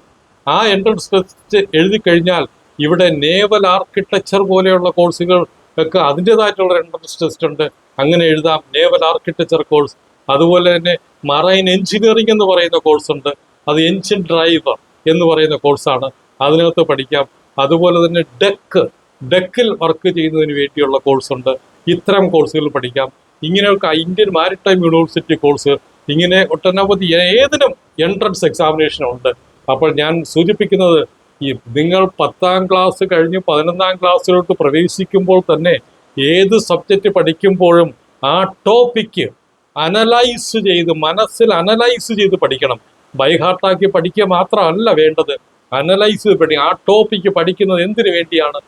ആ എൻട്രൻസ് ടെസ്റ്റ് എഴുതി കഴിഞ്ഞാൽ ഇവിടെ നേവൽ ആർക്കിടെക്ചർ പോലെയുള്ള കോഴ്സുകൾ ഒക്കെ അതിന്റെതായിട്ടുള്ള എൻട്രൻസ് ടെസ്റ്റ് ഉണ്ട്. അങ്ങനെ എഴുതാം. നേവൽ ആർക്കിടെക്ചർ കോഴ്സ് അതുപോലെ തന്നെ മറൈൻ എഞ്ചിനീയറിംഗ് എന്ന് പറയുന്ന കോഴ്സ് ഉണ്ട്. അത് എഞ്ചിൻ ഡ്രൈവർ എന്ന് പറയുന്ന കോഴ്സാണ് അതിനകത്ത് പഠിക്കാം. അതുപോലെ തന്നെ ഡെക്ക് ഡെക്കിൽ വർക്ക് ചെയ്യുന്നതിന് വേണ്ടിയുള്ള കോഴ്സ് ഉണ്ട്. ഇത്തരം കോഴ്സുകൾ പഠിക്കാം. ഇങ്ങനെയൊക്കെ ഇന്ത്യൻ മാരിടൈം യൂണിവേഴ്സിറ്റി കോഴ്സ് ഇങ്ങനെ ഒട്ടനവധി ഏതിനും എൻട്രൻസ് എക്സാമിനേഷൻ ഉണ്ട്. അപ്പോൾ ഞാൻ സൂചിപ്പിക്കുന്നത് ഈ നിങ്ങൾ പത്താം ക്ലാസ് കഴിഞ്ഞ് പതിനൊന്നാം ക്ലാസ്സിലോട്ട് പ്രവേശിക്കുമ്പോൾ തന്നെ ഏത് സബ്ജക്റ്റ് പഠിക്കുമ്പോഴും ആ ടോപ്പിക്ക് അനലൈസ് ചെയ്ത് മനസ്സിൽ അനലൈസ് ചെയ്ത് പഠിക്കണം. ബൈഹാർട്ടാക്കി പഠിക്കുക മാത്രമല്ല വേണ്ടത്. അനലൈസ് ചെയ്ത് പഠിക്കുക. ആ ടോപ്പിക്ക് പഠിക്കുന്നത് എന്തിനു വേണ്ടിയാണ്?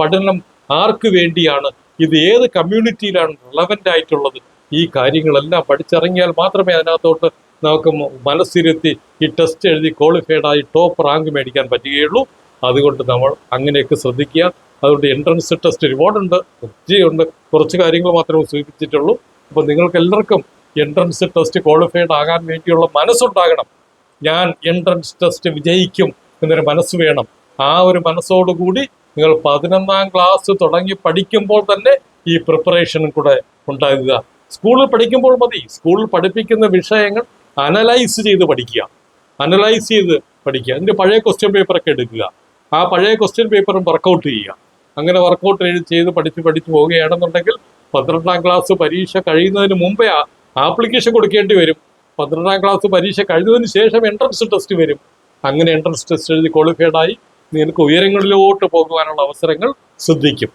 പഠനം ആർക്ക് വേണ്ടിയാണ്? ഇത് ഏത് കമ്മ്യൂണിറ്റിയിലാണ് റിലവന്റ് ആയിട്ടുള്ളത്? ഈ കാര്യങ്ങളെല്ലാം പഠിച്ചിറങ്ങിയാൽ മാത്രമേ അതിനകത്തോട്ട് നമുക്ക് മനസ്സിരുത്തി ഈ ടെസ്റ്റ് എഴുതി ക്വാളിഫൈഡ് ആയി ടോപ്പ് റാങ്ക് മേടിക്കാൻ പറ്റുകയുള്ളൂ. അതുകൊണ്ട് നമ്മൾ അങ്ങനെയൊക്കെ ശ്രദ്ധിക്കുക. അതുകൊണ്ട് എൻട്രൻസ് ടെസ്റ്റ് ഒരുപാടുണ്ട് ഒത്തിരിയുണ്ട് കുറച്ച് കാര്യങ്ങൾ മാത്രമേ സൂചിപ്പിച്ചിട്ടുള്ളൂ. അപ്പോൾ നിങ്ങൾക്ക് എല്ലാവർക്കും എൻട്രൻസ് ടെസ്റ്റ് ക്വാളിഫൈഡ് ആകാൻ വേണ്ടിയുള്ള മനസ്സുണ്ടാകണം. ഞാൻ എൻട്രൻസ് ടെസ്റ്റ് വിജയിക്കും എന്നൊരു മനസ്സ് വേണം. ആ ഒരു മനസ്സോടുകൂടി നിങ്ങൾ പതിനൊന്നാം ക്ലാസ് തുടങ്ങി പഠിക്കുമ്പോൾ തന്നെ ഈ പ്രിപ്പറേഷനും കൂടെ ഉണ്ടാകുക. സ്കൂളിൽ പഠിക്കുമ്പോൾ മതി. സ്കൂളിൽ പഠിപ്പിക്കുന്ന വിഷയങ്ങൾ അനലൈസ് ചെയ്ത് പഠിക്കുക. അനലൈസ് ചെയ്ത് പഠിക്കുക. അതിന്റെ പഴയ ക്വസ്റ്റ്യൻ പേപ്പറൊക്കെ എടുക്കുക. ആ പഴയ ക്വസ്റ്റ്യൻ പേപ്പറും വർക്കൗട്ട് ചെയ്യുക. അങ്ങനെ വർക്കൗട്ട് ചെയ്ത് പഠിച്ച് പഠിച്ച് പോവുകയാണെന്നുണ്ടെങ്കിൽ പന്ത്രണ്ടാം ക്ലാസ് പരീക്ഷ കഴിയുന്നതിന് മുമ്പേ ആപ്ലിക്കേഷൻ കൊടുക്കേണ്ടി വരും. പന്ത്രണ്ടാം ക്ലാസ് പരീക്ഷ കഴിഞ്ഞതിന് ശേഷം എൻട്രൻസ് ടെസ്റ്റ് വരും. അങ്ങനെ എൻട്രൻസ് ടെസ്റ്റ് എഴുതി ക്വാളിഫൈഡ് ആയി നിനക്ക് ഉയരങ്ങളിലോട്ട് പോകുവാനുള്ള അവസരങ്ങൾ സിദ്ധിക്കും